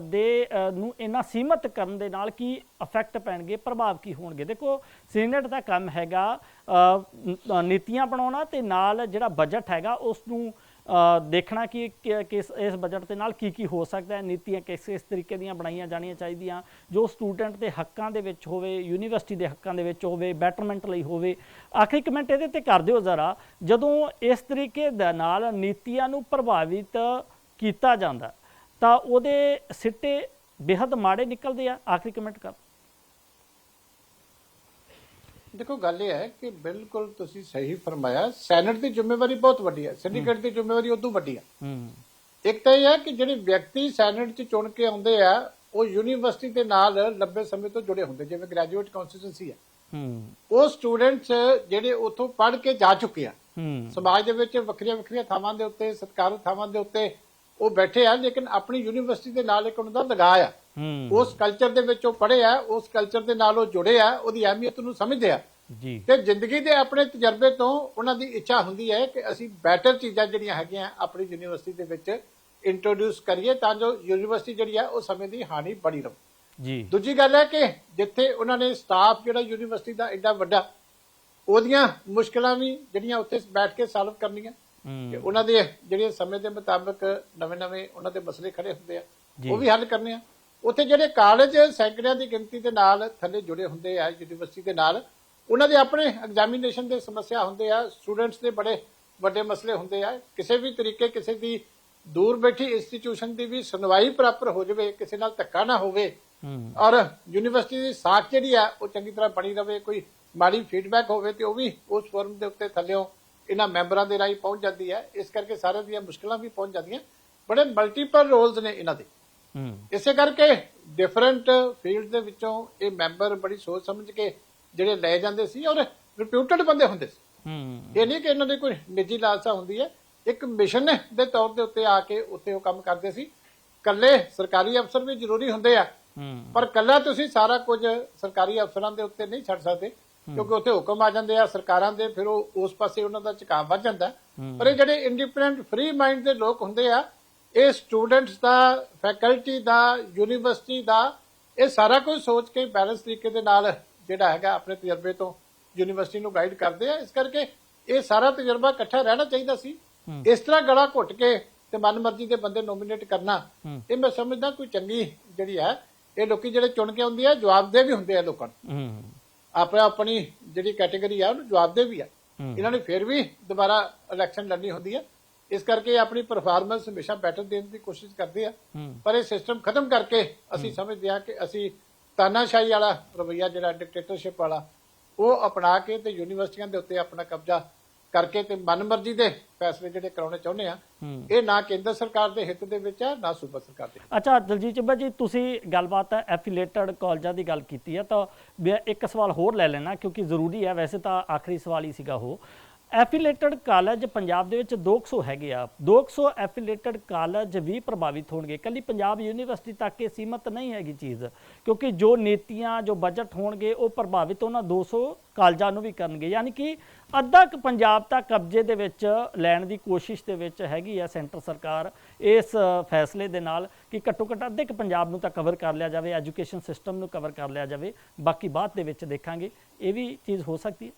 ਦੇ ਨੂੰ ਇਹਨਾਂ ਸੀਮਤ ਕਰਨ ਦੇ ਨਾਲ ਕੀ ਇਫੈਕਟ ਪੈਣਗੇ, ਪ੍ਰਭਾਵ ਕੀ ਹੋਣਗੇ? ਦੇਖੋ, ਸੀਨੇਟ ਦਾ ਕੰਮ ਹੈਗਾ ਨੀਤੀਆਂ ਬਣਾਉਣਾ ਤੇ ਨਾਲ ਜਿਹੜਾ ਬਜਟ ਹੈਗਾ ਉਸ ਨੂੰ ਦੇਖਣਾ ਕਿ ਕਿਸ, ਇਸ ਬਜਟ ਦੇ ਨਾਲ ਕੀ ਕੀ ਹੋ ਸਕਦਾ ਹੈ, ਨੀਤੀਆਂ ਕਿਸ, ਇਸ ਤਰੀਕੇ ਦੀਆਂ ਬਣਾਈਆਂ ਜਾਣੀਆਂ ਚਾਹੀਦੀਆਂ। ਜੋ ਸਟੂਡੈਂਟ ਦੇ ਹੱਕਾਂ ਦੇ ਵਿੱਚ ਹੋਵੇ ਯੂਨੀਵਰਸਿਟੀ ਦੇ ਹੱਕਾਂ ਦੇ ਵਿੱਚ ਹੋਵੇ ਬੈਟਰਮੈਂਟ ਲਈ ਹੋਵੇ, ਆਖਰੀ ਕਮੈਂਟ ਇਹਦੇ ਤੇ ਕਰ ਦਿਓ ਜ਼ਰਾ। ਜਦੋਂ ਇਸ ਤਰੀਕੇ ਦੇ ਨਾਲ ਨੀਤੀਆਂ ਨੂੰ ਪ੍ਰਭਾਵਿਤ ਕੀਤਾ ਜਾਂਦਾ, ਤਾਂ ਉਹਦੇ ਸਿੱਟੇ ਬੇहद ਮਾੜੇ ਨਿਕਲਦੇ ਆ। ਆਖਰੀ ਕਮੈਂਟ ਕਰ। ਦੇਖੋ ਗੱਲ ਇਹ ਹੈ ਕਿ ਬਿਲਕੁਲ ਤੁਸੀਂ ਸਹੀ ਫਰਮਾਇਆ। ਸੈਨੇਟ ਦੀ ਜ਼ਿੰਮੇਵਾਰੀ ਬਹੁਤ ਵੱਡੀ ਹੈ। ਸਿੰਡੀਕੇਟ ਦੀ ਜ਼ਿੰਮੇਵਾਰੀ ਉਦੋਂ ਵੱਡੀ ਹੈ। ਹੂੰ। ਇੱਕ ਤਾਂ ਇਹ ਹੈ ਕਿ ਜਿਹੜੇ ਵਿਅਕਤੀ ਸੈਨੇਟ 'ਚ ਚੁਣ ਕੇ ਆਉਂਦੇ ਆ ਉਹ ਯੂਨੀਵਰਸਿਟੀ ਦੇ ਨਾਲ ਲੰਬੇ ਸਮੇਂ ਤੋਂ ਜੁੜੇ ਹੁੰਦੇ ਜਿਵੇਂ ਗ੍ਰੈਜੂਏਟ ਕੌਂਸਟੀਟਿਊਂਸੀ ਹੈ। ਹੂੰ। ਉਹ ਸਟੂਡੈਂਟਸ ਜਿਹੜੇ ਉੱਥੋਂ ਪੜ੍ਹ ਕੇ ਜਾ ਚੁੱਕੇ ਆ। ਹੂੰ। ਸਮਾਜ ਦੇ ਵਿੱਚ ਵੱਖਰੀਆਂ ਵੱਖਰੀਆਂ ਥਾਵਾਂ ਦੇ ਉੱਤੇ ਸਤਿਕਾਰਤ ਥਾਵਾਂ ਦੇ ਉੱਤੇ ਉਹ ਬੈਠੇ ਆ ਲੇਕਿਨ ਆਪਣੀ ਯੂਨੀਵਰਸਿਟੀ ਦੇ ਨਾਲ ਇੱਕ ਉਹਨਾਂ ਦਾ ਲਗਾਅ ਆ। ਉਸ ਕਲਚਰ ਦੇ ਵਿੱਚ ਉਹ ਪੜ੍ਹੇ ਆ ਉਸ ਕਲਚਰ ਦੇ ਨਾਲ ਉਹ ਜੁੜੇ ਆ ਉਹਦੀ ਅਹਿਮੀਅਤ ਨੂੰ ਸਮਝਦੇ ਆ। ਜੀ। ਤੇ ਜ਼ਿੰਦਗੀ ਦੇ ਆਪਣੇ ਤਜਰਬੇ ਤੋਂ ਉਹਨਾਂ ਦੀ ਇੱਛਾ ਹੁੰਦੀ ਹੈ ਕਿ ਅਸੀਂ ਬੈਟਰ ਚੀਜ਼ਾਂ ਜਿਹੜੀਆਂ ਹੈਗੀਆਂ ਆਪਣੀ ਯੂਨੀਵਰਸਿਟੀ ਦੇ ਵਿੱਚ ਇੰਟਰੋਡਿਊਸ ਕਰੀਏ ਤਾਂ ਜੋ ਯੂਨੀਵਰਸਿਟੀ ਜਿਹੜੀ ਆ ਉਹ ਸਮੇਂ ਦੀ ਹਾਨੀ ਬਣੀ ਰਹੇ। ਜੀ। ਦੂਜੀ ਗੱਲ ਹੈ ਕਿ ਜਿੱਥੇ ਉਹਨਾਂ ਨੇ ਸਟਾਫ ਜਿਹੜਾ ਯੂਨੀਵਰਸਿਟੀ ਦਾ ਐਡਾ ਵੱਡਾ ਉਹਦੀਆਂ ਮੁਸ਼ਕਲਾਂ ਵੀ ਜਿਹੜੀਆਂ ਉੱਥੇ ਬੈਠ ਕੇ ਸੋਲਵ ਕਰਨੀਆਂ। ਕਿ ਉਹਨਾਂ ਦੇ ਜਿਹੜੇ ਸਮੇਂ ਦੇ ਮੁਤਾਬਕ ਨਵੇਂ-ਨਵੇਂ ਉਹਨਾਂ ਦੇ ਮਸਲੇ ਖੜੇ ਹੁੰਦੇ ਆ। ਉਹ ਵੀ ਹੱਲ ਕਰਨੇ ਆ। ਉੱਥੇ ਜਿਹੜੇ ਕਾਲਜ ਸੈਂਕੜਿਆਂ ਦੀ ਗਿਣਤੀ ਦੇ ਨਾਲ ਥੱਲੇ ਜੁੜੇ ਹੁੰਦੇ ਆ ਯੂਨੀਵਰਸਿਟੀ ਦੇ ਨਾਲ ਉਹਨਾਂ ਦੇ ਆਪਣੇ ਐਗਜ਼ਾਮੀਨੇਸ਼ਨ ਦੇ ਸਮੱਸਿਆ ਹੁੰਦੇ ਆ ਸਟੂਡੈਂਟਸ ਦੇ ਬੜੇ ਵੱਡੇ ਮਸਲੇ ਹੁੰਦੇ ਆ। ਕਿਸੇ ਵੀ ਤਰੀਕੇ ਕਿਸੇ ਦੀ ਦੂਰ ਬੈਠੀ ਇੰਸਟੀਟਿਊਸ਼ਨ ਦੀ ਵੀ ਸੁਣਵਾਈ ਪ੍ਰਾਪਰ ਹੋ ਜਾਵੇ ਕਿਸੇ ਨਾਲ ਧੱਕਾ ਨਾ ਹੋਵੇ ਔਰ ਯੂਨੀਵਰਸਿਟੀ ਦੀ ਸਾਖ ਜਿਹੜੀ ਆ ਉਹ ਚੰਗੀ ਤਰ੍ਹਾਂ ਬਣੀ ਰਵੇ ਕੋਈ ਮਾੜੀ ਫੀਡਬੈਕ ਹੋਵੇ ਤੇ ਉਹ ਵੀ ਉਸ ਫੋਰਮ ਦੇ ਉੱਤੇ ਥੱਲਿਓਂ ਇਹਨਾਂ ਮੈਂਬਰਾਂ ਦੇ ਰਾਹੀਂ ਪਹੁੰਚ ਜਾਂਦੀ ਹੈ ਇਸ ਕਰਕੇ ਸਾਰਿਆਂ ਦੀਆਂ ਮੁਸ਼ਕਲਾਂ ਵੀ ਪਹੁੰਚ ਜਾਂਦੀਆਂ। ਬੜੇ ਮਲਟੀਪਲ ਰੋਲਸ ਨੇ ਇਹਨਾਂ ਦੇ। ਇਸੇ ਕਰਕੇ ਡਿਫਰੈਂਟ ਫੀਲਡ ਦੇ ਵਿੱਚੋਂ ਇਹ ਮੈਂਬਰ ਬੜੀ ਸੋਚ ਸਮਝ ਕੇ ਜਿਹੜੇ ਲਏ ਜਾਂਦੇ ਸੀ ਔਰ ਰਿਪਿਊਟਡ ਬੰਦੇ ਹੁੰਦੇ ਸੀ। ਇਹ ਨਹੀਂ ਕਿ ਇਹਨਾਂ ਦੀ ਕੋਈ ਨਿੱਜੀ ਲਾਲਸਾ ਹੁੰਦੀ ਹੈ। ਇੱਕ ਮਿਸ਼ਨ ਦੇ ਤੌਰ ਦੇ ਉੱਤੇ ਆ ਕੇ ਉੱਤੇ ਉਹ ਕੰਮ ਕਰਦੇ ਸੀ। ਕੱਲੇ ਸਰਕਾਰੀ ਅਫਸਰ ਵੀ ਜ਼ਰੂਰੀ ਹੁੰਦੇ ਆ। ਪਰ ਕੱਲਾ ਤੁਸੀਂ ਸਾਰਾ ਕੁਝ ਸਰਕਾਰੀ ਅਫਸਰਾਂ ਦੇ ਉੱਤੇ ਨਹੀਂ ਛੱਡ ਸਕਦੇ ਕਿਉਂਕਿ ਉੱਥੇ ਹੁਕਮ ਆ ਜਾਂਦੇ ਆ ਸਰਕਾਰਾਂ ਦੇ ਫਿਰ ਉਹ ਉਸ ਪਾਸੇ ਉਹਨਾਂ ਦਾ ਝੁਕਾਅ ਵੱਧ ਜਾਂਦਾ। ਪਰ ਇਹ ਜਿਹੜੇ ਇੰਡੀਪੈਂਡੈਂਟ ਫ੍ਰੀ ਮਾਈਂਡ ਦੇ ਲੋਕ ਹੁੰਦੇ ਆ ਇਹ ਸਟੂਡੈਂਟਸ ਦਾ ਫੈਕਲਟੀ ਦਾ ਯੂਨੀਵਰਸਿਟੀ ਦਾ ਇਹ ਸਾਰਾ ਕੁਝ ਸੋਚ ਕੇ ਬੈਲੈਂਸ ਤਰੀਕੇ ਦੇ ਨਾਲ ਜਿਹੜਾ ਹੈਗਾ ਆਪਣੇ ਤਜਰਬੇ ਤੋਂ ਯੂਨੀਵਰਸਿਟੀ ਨੂੰ ਗਾਈਡ ਕਰਦੇ ਆ। ਇਸ ਕਰਕੇ ਇਹ ਸਾਰਾ ਤਜਰਬਾ ਇਕੱਠਾ ਰਹਿਣਾ ਚਾਹੀਦਾ ਸੀ। ਇਸ ਤਰ੍ਹਾਂ ਗਲਾ ਘੁੱਟ ਕੇ ਤੇ ਮਨਮਰਜ਼ੀ ਦੇ ਬੰਦੇ ਨੋਮੀਨੇਟ ਕਰਨਾ। ਇਹ ਮੈਂ ਸਮਝਦਾ ਕੋਈ ਚੰਗੀ ਜਿਹੜੀ ਹੈ ਇਹ ਲੋਕੀ ਜਿਹੜੇ ਚੁਣ ਕੇ ਆਉਂਦੇ ਆ ਜਵਾਬਦੇ ਵੀ ਹੁੰਦੇ ਆ ਲੋਕਾਂ ਨੂੰ। ਹੂੰ। ਆਪੇ ਆਪਣੀ ਜਿਹੜੀ ਕੈਟਾਗਰੀ ਆ ਉਹਨੂੰ ਜਵਾਬਦੇ ਵੀ ਆ। ਇਹਨਾਂ ਨੇ ਫਿਰ ਵੀ ਦੁਬਾਰਾ ਇਲੈਕਸ਼ਨ ਲੜਨੀ ਹੁੰਦੀ ਆ। ਇਸ ਕਰਕੇ ਆਪਣੀ ਪਰਫਾਰਮੈਂਸ ਹਮੇਸ਼ਾ ਬੈਟਰ ਦੇਣ ਦੀ ਕੋਸ਼ਿਸ਼ ਕਰਦੇ ਆ। ਪਰ ਇਹ ਸਿਸਟਮ ਖਤਮ ਕਰਕੇ ਅਸੀਂ ਸਮਝਦੇ ਆ ਕਿ ਅਸੀਂ ਤਾਨਾਸ਼ਾਹੀ ਵਾਲਾ ਰਵਈਆ ਜਿਹੜਾ ਡਿਕਟੇਟਰਸ਼ਿਪ ਵਾਲਾ ਉਹ ਅਪਣਾ ਕੇ ਤੇ ਯੂਨੀਵਰਸਿਟੀਆਂ ਦੇ ਉੱਤੇ ਆਪਣਾ ਕਬਜ਼ਾ ਕਰਕੇ ਤੇ ਮਨਮਰਜ਼ੀ ਦੇ ਫੈਸਲੇ ਜਿਹੜੇ ਕਰਾਉਣੇ ਚਾਹੁੰਦੇ ਆ ਇਹ ਨਾ ਕੇਂਦਰ ਸਰਕਾਰ ਦੇ ਹਿੱਤ ਦੇ ਵਿੱਚ ਆ ਨਾ ਸੂਬਾ ਸਰਕਾਰ ਦੇ ਅੱਛਾ ਦਲਜੀਤ ਚੱਬਾ ਜੀ ਤੁਸੀਂ ਗੱਲਬਾਤ ਐਫੀਲੇਟਡ ਕਾਲਜਾਂ ਦੀ ਗੱਲ ਕੀਤੀ ਹੈ ਤਾਂ ਇੱਕ ਸਵਾਲ ਹੋਰ ਲੈ ਲੈਣਾ ਕਿਉਂਕਿ ਜ਼ਰੂਰੀ ਹੈ ਵੈਸੇ ਤਾਂ ਆਖਰੀ ਸਵਾਲ ਹੀ ਸੀਗਾ ਉਹ। ਐਫੀਲੇਟਡ ਕਾਲਜ ਪੰਜਾਬ ਦੇ ਵਿੱਚ 200 ਹੈਗੇ ਆ। 200 ਐਫੀਲੇਟਡ ਕਾਲਜ ਵੀ ਪ੍ਰਭਾਵਿਤ ਹੋਣਗੇ। ਕੱਲੀ ਪੰਜਾਬ ਯੂਨੀਵਰਸਿਟੀ ਤੱਕ ਇਹ ਸੀਮਤ ਨਹੀਂ ਹੈਗੀ ਚੀਜ਼, ਕਿਉਂਕਿ ਜੋ ਨੀਤੀਆਂ, ਜੋ ਬਜਟ ਹੋਣਗੇ, ਉਹ ਪ੍ਰਭਾਵਿਤ ਉਹਨਾਂ 200 ਕਾਲਜਾਂ ਨੂੰ ਵੀ ਕਰਨਗੇ। ਯਾਨੀ ਕਿ ਅੱਧਾ ਕੁ ਪੰਜਾਬ ਤਾਂ ਕਬਜ਼ੇ ਦੇ ਵਿੱਚ ਲੈਣ ਦੀ ਕੋਸ਼ਿਸ਼ ਦੇ ਵਿੱਚ ਹੈਗੀ ਆ ਸੈਂਟਰ ਸਰਕਾਰ ਇਸ ਫੈਸਲੇ ਦੇ ਨਾਲ ਕਿ ਘੱਟੋ ਘੱਟ ਅੱਧੇ ਕੁ ਪੰਜਾਬ ਨੂੰ ਤਾਂ ਕਵਰ ਕਰ ਲਿਆ ਜਾਵੇ, ਐਜੂਕੇਸ਼ਨ ਸਿਸਟਮ ਨੂੰ ਕਵਰ ਕਰ ਲਿਆ ਜਾਵੇ। ਬਾਕੀ ਬਾਅਦ ਦੇ ਵਿੱਚ ਦੇਖਾਂਗੇ। ਇਹ ਵੀ ਚੀਜ਼ ਹੋ ਸਕਦੀ ਹੈ।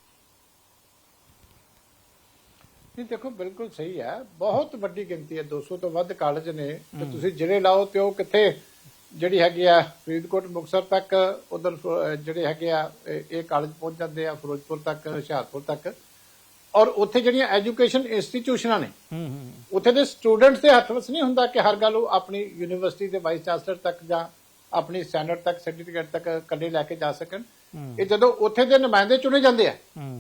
ਨਹੀਂ ਦੇਖੋ ਬਿਲਕੁਲ ਸਹੀ ਹੈ। ਬਹੁਤ ਵੱਡੀ ਗਿਣਤੀ ਹੈ 200 ਤੋਂ ਵੱਧ ਕਾਲਜ ਨੇ। ਤੇ ਤੁਸੀਂ ਜਿਹੜੇ ਲਾਓ ਤੇ ਉਹ ਕਿੱਥੇ? ਜਿਹੜੀ ਹੈਗੀ ਆ ਫਰੀਦਕੋਟ ਮੁਕਤਸਰ ਤੱਕ ਉਧਰ ਜਿਹੜੇ ਹੈਗੇ ਆ ਇਹ ਕਾਲਜ ਪਹੁੰਚ ਜਾਂਦੇ ਆ ਫਿਰੋਜ਼ਪੁਰ ਤੱਕ ਹੁਸ਼ਿਆਰਪੁਰ ਤੱਕ। ਔਰ ਉੱਥੇ ਜਿਹੜੀਆਂ ਐਜੂਕੇਸ਼ਨ ਇੰਸਟੀਟਿਊਸ਼ਨਾਂ ਨੇ ਹੂੰ ਹੂੰ। ਉੱਥੇ ਦੇ ਸਟੂਡੈਂਟਸ ਦੇ ਹੱਥ ਵਿੱਚ ਨਹੀਂ ਹੁੰਦਾ ਕਿ ਹਰ ਗੱਲ ਉਹ ਆਪਣੀ ਯੂਨੀਵਰਸਿਟੀ ਦੇ ਵਾਈਸ ਚਾਂਸਲਰ ਤੱਕ ਜਾਂ ਆਪਣੀ ਸੈਨੇਟ ਤੱਕ ਸਰਟੀਫਿਕੇਟ ਤੱਕ ਇਕੱਲੇ ਲੈ ਕੇ ਜਾ ਸਕਣ। ਇਹ ਜਦੋਂ ਉੱਥੇ ਦੇ ਨੁਮਾਇੰਦੇ ਚੁਣੇ ਜਾਂਦੇ ਆ।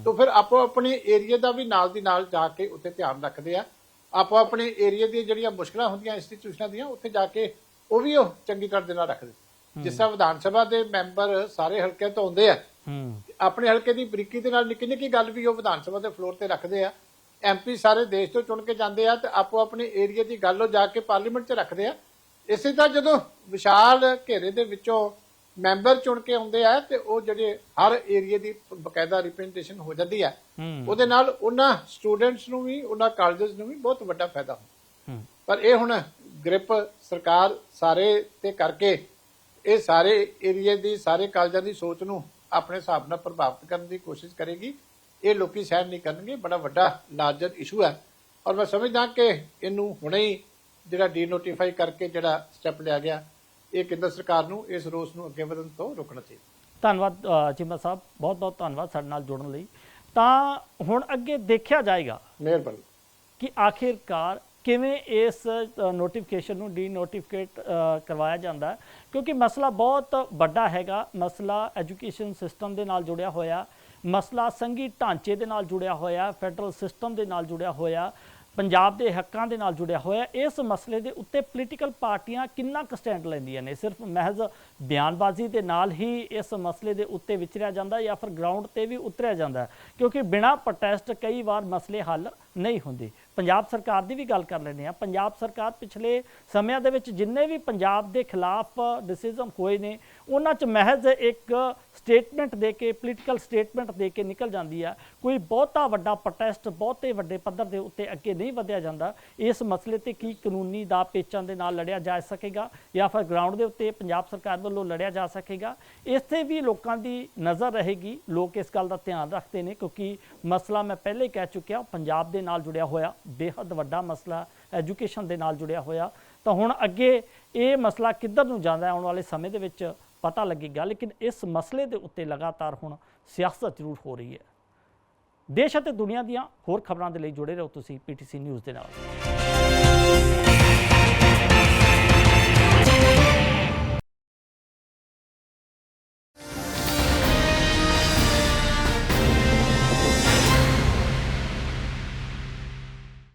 ਤਾਂ ਫਿਰ ਆਪੋ ਆਪਣੇ ਏਰੀਆ ਦਾ ਵੀ ਨਾਲ ਦੀ ਨਾਲ ਜਾ ਕੇ ਉੱਥੇ ਧਿਆਨ ਰੱਖਦੇ ਆ। ਆਪੋ ਆਪਣੇ ਏਰੀਆ ਦੀਆਂ ਜਿਹੜੀਆਂ ਮੁਸ਼ਕਲਾਂ ਹੁੰਦੀਆਂ ਇੰਸਟੀਟਿਊਸ਼ਨਾਂ ਦੀਆਂ ਉੱਥੇ ਜਾ ਕੇ ਉਹ ਵੀ ਉਹ ਚੰਗੀ ਤਰ੍ਹਾਂ ਦੇ ਨਾਲ ਰੱਖਦੇ। ਜਿਸ ਤਰ੍ਹਾਂ ਵਿਧਾਨ ਸਭਾ ਦੇ ਮੈਂਬਰ ਸਾਰੇ ਹਲਕਿਆਂ ਤੋਂ ਆਉਂਦੇ ਆ ਆਪਣੇ ਹਲਕੇ ਦੀ ਬਰੀਕੀ ਦੇ ਨਾਲ ਨਿੱਕੀ ਨਿੱਕੀ ਗੱਲ ਵੀ ਉਹ ਵਿਧਾਨ ਸਭਾ ਦੇ ਫਲੋਰ ਤੇ ਰੱਖਦੇ ਆ। ਐਮਪੀ ਸਾਰੇ ਦੇਸ਼ ਤੋਂ ਚੁਣ ਕੇ ਜਾਂਦੇ ਆ ਤੇ ਆਪੋ ਆਪਣੇ ਏਰੀਆ ਦੀ ਗੱਲ ਉਹ ਜਾ ਕੇ ਪਾਰਲੀਮੈਂਟ 'ਚ ਰੱਖਦੇ ਆ। ਇਸੇ ਤਰ੍ਹਾਂ ਜਦੋਂ ਵਿਸ਼ਾਲ ਘੇਰੇ ਦੇ ਵਿੱਚੋਂ ਮੈਂਬਰ ਚੁਣ ਕੇ ਆਉਂਦੇ ਆ ਤੇ ਉਹ ਜਿਹੜੇ ਹਰ ਏਰੀਆ ਦੀ ਬਕਾਇਦਾ ਰਿਪਰੈਜ਼ੈਂਟੇਸ਼ਨ ਹੋ ਜਾਂਦੀ ਆ ਉਹਦੇ ਨਾਲ ਉਹਨਾਂ ਸਟੂਡੈਂਟਸ ਨੂੰ ਵੀ ਉਹਨਾਂ ਕਾਲਜਸ ਨੂੰ ਵੀ ਬਹੁਤ ਵੱਡਾ ਫਾਇਦਾ ਹੁੰਦਾ। ਪਰ ਇਹ ਹੁਣ ਗ੍ਰਿਪ ਸਰਕਾਰ ਸਾਰੇ ਤੇ ਕਰਕੇ ਇਹ ਸਾਰੇ ਏਰੀਆ ਦੀ ਸਾਰੇ ਕਾਲਜਾਂ ਦੀ ਸੋਚ ਨੂੰ ਆਪਣੇ ਹਿਸਾਬ ਨਾਲ ਪ੍ਰਭਾਵਿਤ ਕਰਨ ਦੀ ਕੋਸ਼ਿਸ਼ ਕਰੇਗੀ। ਇਹ ਲੋਕੀ ਸਹਿਣ ਨਹੀਂ ਕਰਨਗੇ ਬੜਾ ਵੱਡਾ ਲਾਰਜਰ ਇਸ਼ੂ ਹੈ ਔਰ ਮੈਂ ਸਮਝਦਾ ਕਿ ਇਹਨੂੰ ਹੁਣੇ ਹੀ ਜਿਹੜਾ ਡੀਨੋਟੀਫਾਈ ਕਰਕੇ ਜਿਹੜਾ ਸਟੈਪ ਲਿਆ ਗਿਆ ਇਹ ਕੇਂਦਰ ਸਰਕਾਰ ਨੂੰ ਇਸ ਰੋਸ ਨੂੰ ਅੱਗੇ ਵਧਣ ਤੋਂ ਰੋਕਣਾ ਚਾਹੀਦਾ। ਧੰਨਵਾਦ ਚੀਮਾ ਸਾਹਿਬ। ਬਹੁਤ ਬਹੁਤ ਧੰਨਵਾਦ ਸਾਡੇ ਨਾਲ ਜੁੜਨ ਲਈ। ਤਾਂ ਹੁਣ ਅੱਗੇ ਦੇਖਿਆ ਜਾਏਗਾ ਮਿਹਰਬਾਨੀ। ਕਿ ਆਖਿਰਕਾਰ ਕਿਵੇਂ ਇਸ ਨੋਟੀਫਿਕੇਸ਼ਨ ਨੂੰ ਡੀਨੋਟੀਫਿਕੇਟ ਕਰਵਾਇਆ ਜਾਂਦਾ ਕਿਉਂਕਿ ਮਸਲਾ ਬਹੁਤ ਵੱਡਾ ਹੈਗਾ। ਮਸਲਾ ਐਜੂਕੇਸ਼ਨ ਸਿਸਟਮ ਦੇ ਨਾਲ ਜੁੜਿਆ ਹੋਇਆ। ਮਸਲਾ ਸੰਘੀ ਢਾਂਚੇ ਦੇ ਨਾਲ ਜੁੜਿਆ ਹੋਇਆ। ਫੈਡਰਲ ਸਿਸਟਮ ਦੇ ਨਾਲ ਜੁੜਿਆ ਹੋਇਆ। ਪੰਜਾਬ ਦੇ ਹੱਕਾਂ ਦੇ ਨਾਲ ਜੁੜਿਆ ਹੋਇਆ ਇਸ ਮਸਲੇ ਦੇ ਉੱਤੇ ਪੋਲੀਟੀਕਲ ਪਾਰਟੀਆਂ ਕਿੰਨਾ ਕੁ ਸਟੈਂਡ ਲੈਂਦੀਆਂ ਨੇ? ਸਿਰਫ ਮਹਿਜ਼ ਬਿਆਨਬਾਜ਼ੀ ਦੇ ਨਾਲ ਹੀ ਇਸ ਮਸਲੇ ਦੇ ਉੱਤੇ ਵਿਚਰਿਆ ਜਾਂਦਾ ਜਾਂ ਫਿਰ ਗਰਾਊਂਡ ਤੇ ਵੀ ਉਤਰਿਆ ਜਾਂਦਾ ਕਿਉਂਕਿ ਬਿਨਾਂ ਪ੍ਰੋਟੈਸਟ ਕਈ ਵਾਰ ਮਸਲੇ ਹੱਲ ਨਹੀਂ ਹੁੰਦੇ। ਪੰਜਾਬ ਸਰਕਾਰ ਦੀ ਵੀ ਗੱਲ ਕਰ ਲੈਂਦੇ ਆ ਪੰਜਾਬ ਸਰਕਾਰ ਪਿਛਲੇ ਸਮਿਆਂ ਦੇ ਵਿੱਚ ਜਿੰਨੇ ਵੀ ਪੰਜਾਬ ਦੇ ਖਿਲਾਫ ਡਿਸੀਜਨ ਹੋਏ ਨੇ ਉਹਨਾਂ 'ਚ ਮਹਿਜ਼ ਇੱਕ ਸਟੇਟਮੈਂਟ ਦੇ ਕੇ ਪੋਲੀਟੀਕਲ ਸਟੇਟਮੈਂਟ ਦੇ ਕੇ ਨਿਕਲ ਜਾਂਦੀ ਆ। ਕੋਈ ਬਹੁਤਾ ਵੱਡਾ ਪ੍ਰੋਟੈਸਟ ਬਹੁਤੇ ਵੱਡੇ ਪੱਧਰ ਦੇ ਉੱਤੇ ਅੱਗੇ ਨਹੀਂ ਵਧਿਆ ਜਾਂਦਾ। ਇਸ ਮਸਲੇ ਤੇ ਕੀ ਕਾਨੂੰਨੀ ਦਾ ਪੇਚਾਂ ਦੇ ਨਾਲ ਲੜਿਆ ਜਾ ਸਕੇਗਾ ਜਾਂ ਫਿਰ ਗਰਾਊਂਡ ਦੇ ਉੱਤੇ ਪੰਜਾਬ ਸਰਕਾਰ ਵੱਲੋਂ ਲੜਿਆ ਜਾ ਸਕੇਗਾ? ਇਸ ਤੇ ਵੀ ਲੋਕਾਂ ਦੀ ਨਜ਼ਰ ਰਹੇਗੀ। ਲੋਕ ਇਸ ਗੱਲ ਦਾ ਧਿਆਨ ਰੱਖਦੇ ਨੇ ਕਿਉਂਕਿ ਮਸਲਾ ਮੈਂ ਪਹਿਲੇ ਕਹਿ ਚੁੱਕਿਆ ਪੰਜਾਬ ਦੇ ਨਾਲ ਜੁੜਿਆ ਹੋਇਆ, ਬੇਹੱਦ ਵੱਡਾ ਮਸਲਾ ਐਜੂਕੇਸ਼ਨ ਦੇ ਨਾਲ ਜੁੜਿਆ ਹੋਇਆ। ਤਾਂ ਹੁਣ ਅੱਗੇ ਇਹ ਮਸਲਾ ਕਿੱਧਰ ਨੂੰ ਜਾਂਦਾ ਆਉਣ ਵਾਲੇ ਸਮੇਂ ਦੇ ਵਿੱਚ ਪਤਾ ਲੱਗੇਗਾ ਲੇਕਿਨ ਇਸ ਮਸਲੇ ਦੇ ਉੱਤੇ ਲਗਾਤਾਰ ਹੁਣ ਸਿਆਸਤ ਜ਼ਰੂਰ ਹੋ ਰਹੀ ਹੈ। ਦੇਸ਼ ਅਤੇ ਦੁਨੀਆ ਦੀਆਂ ਹੋਰ ਖਬਰਾਂ ਦੇ ਲਈ ਜੁੜੇ ਰਹੋ ਤੁਸੀਂ ਪੀਟੀਸੀ ਨਿਊਜ਼ ਦੇ ਨਾਲ।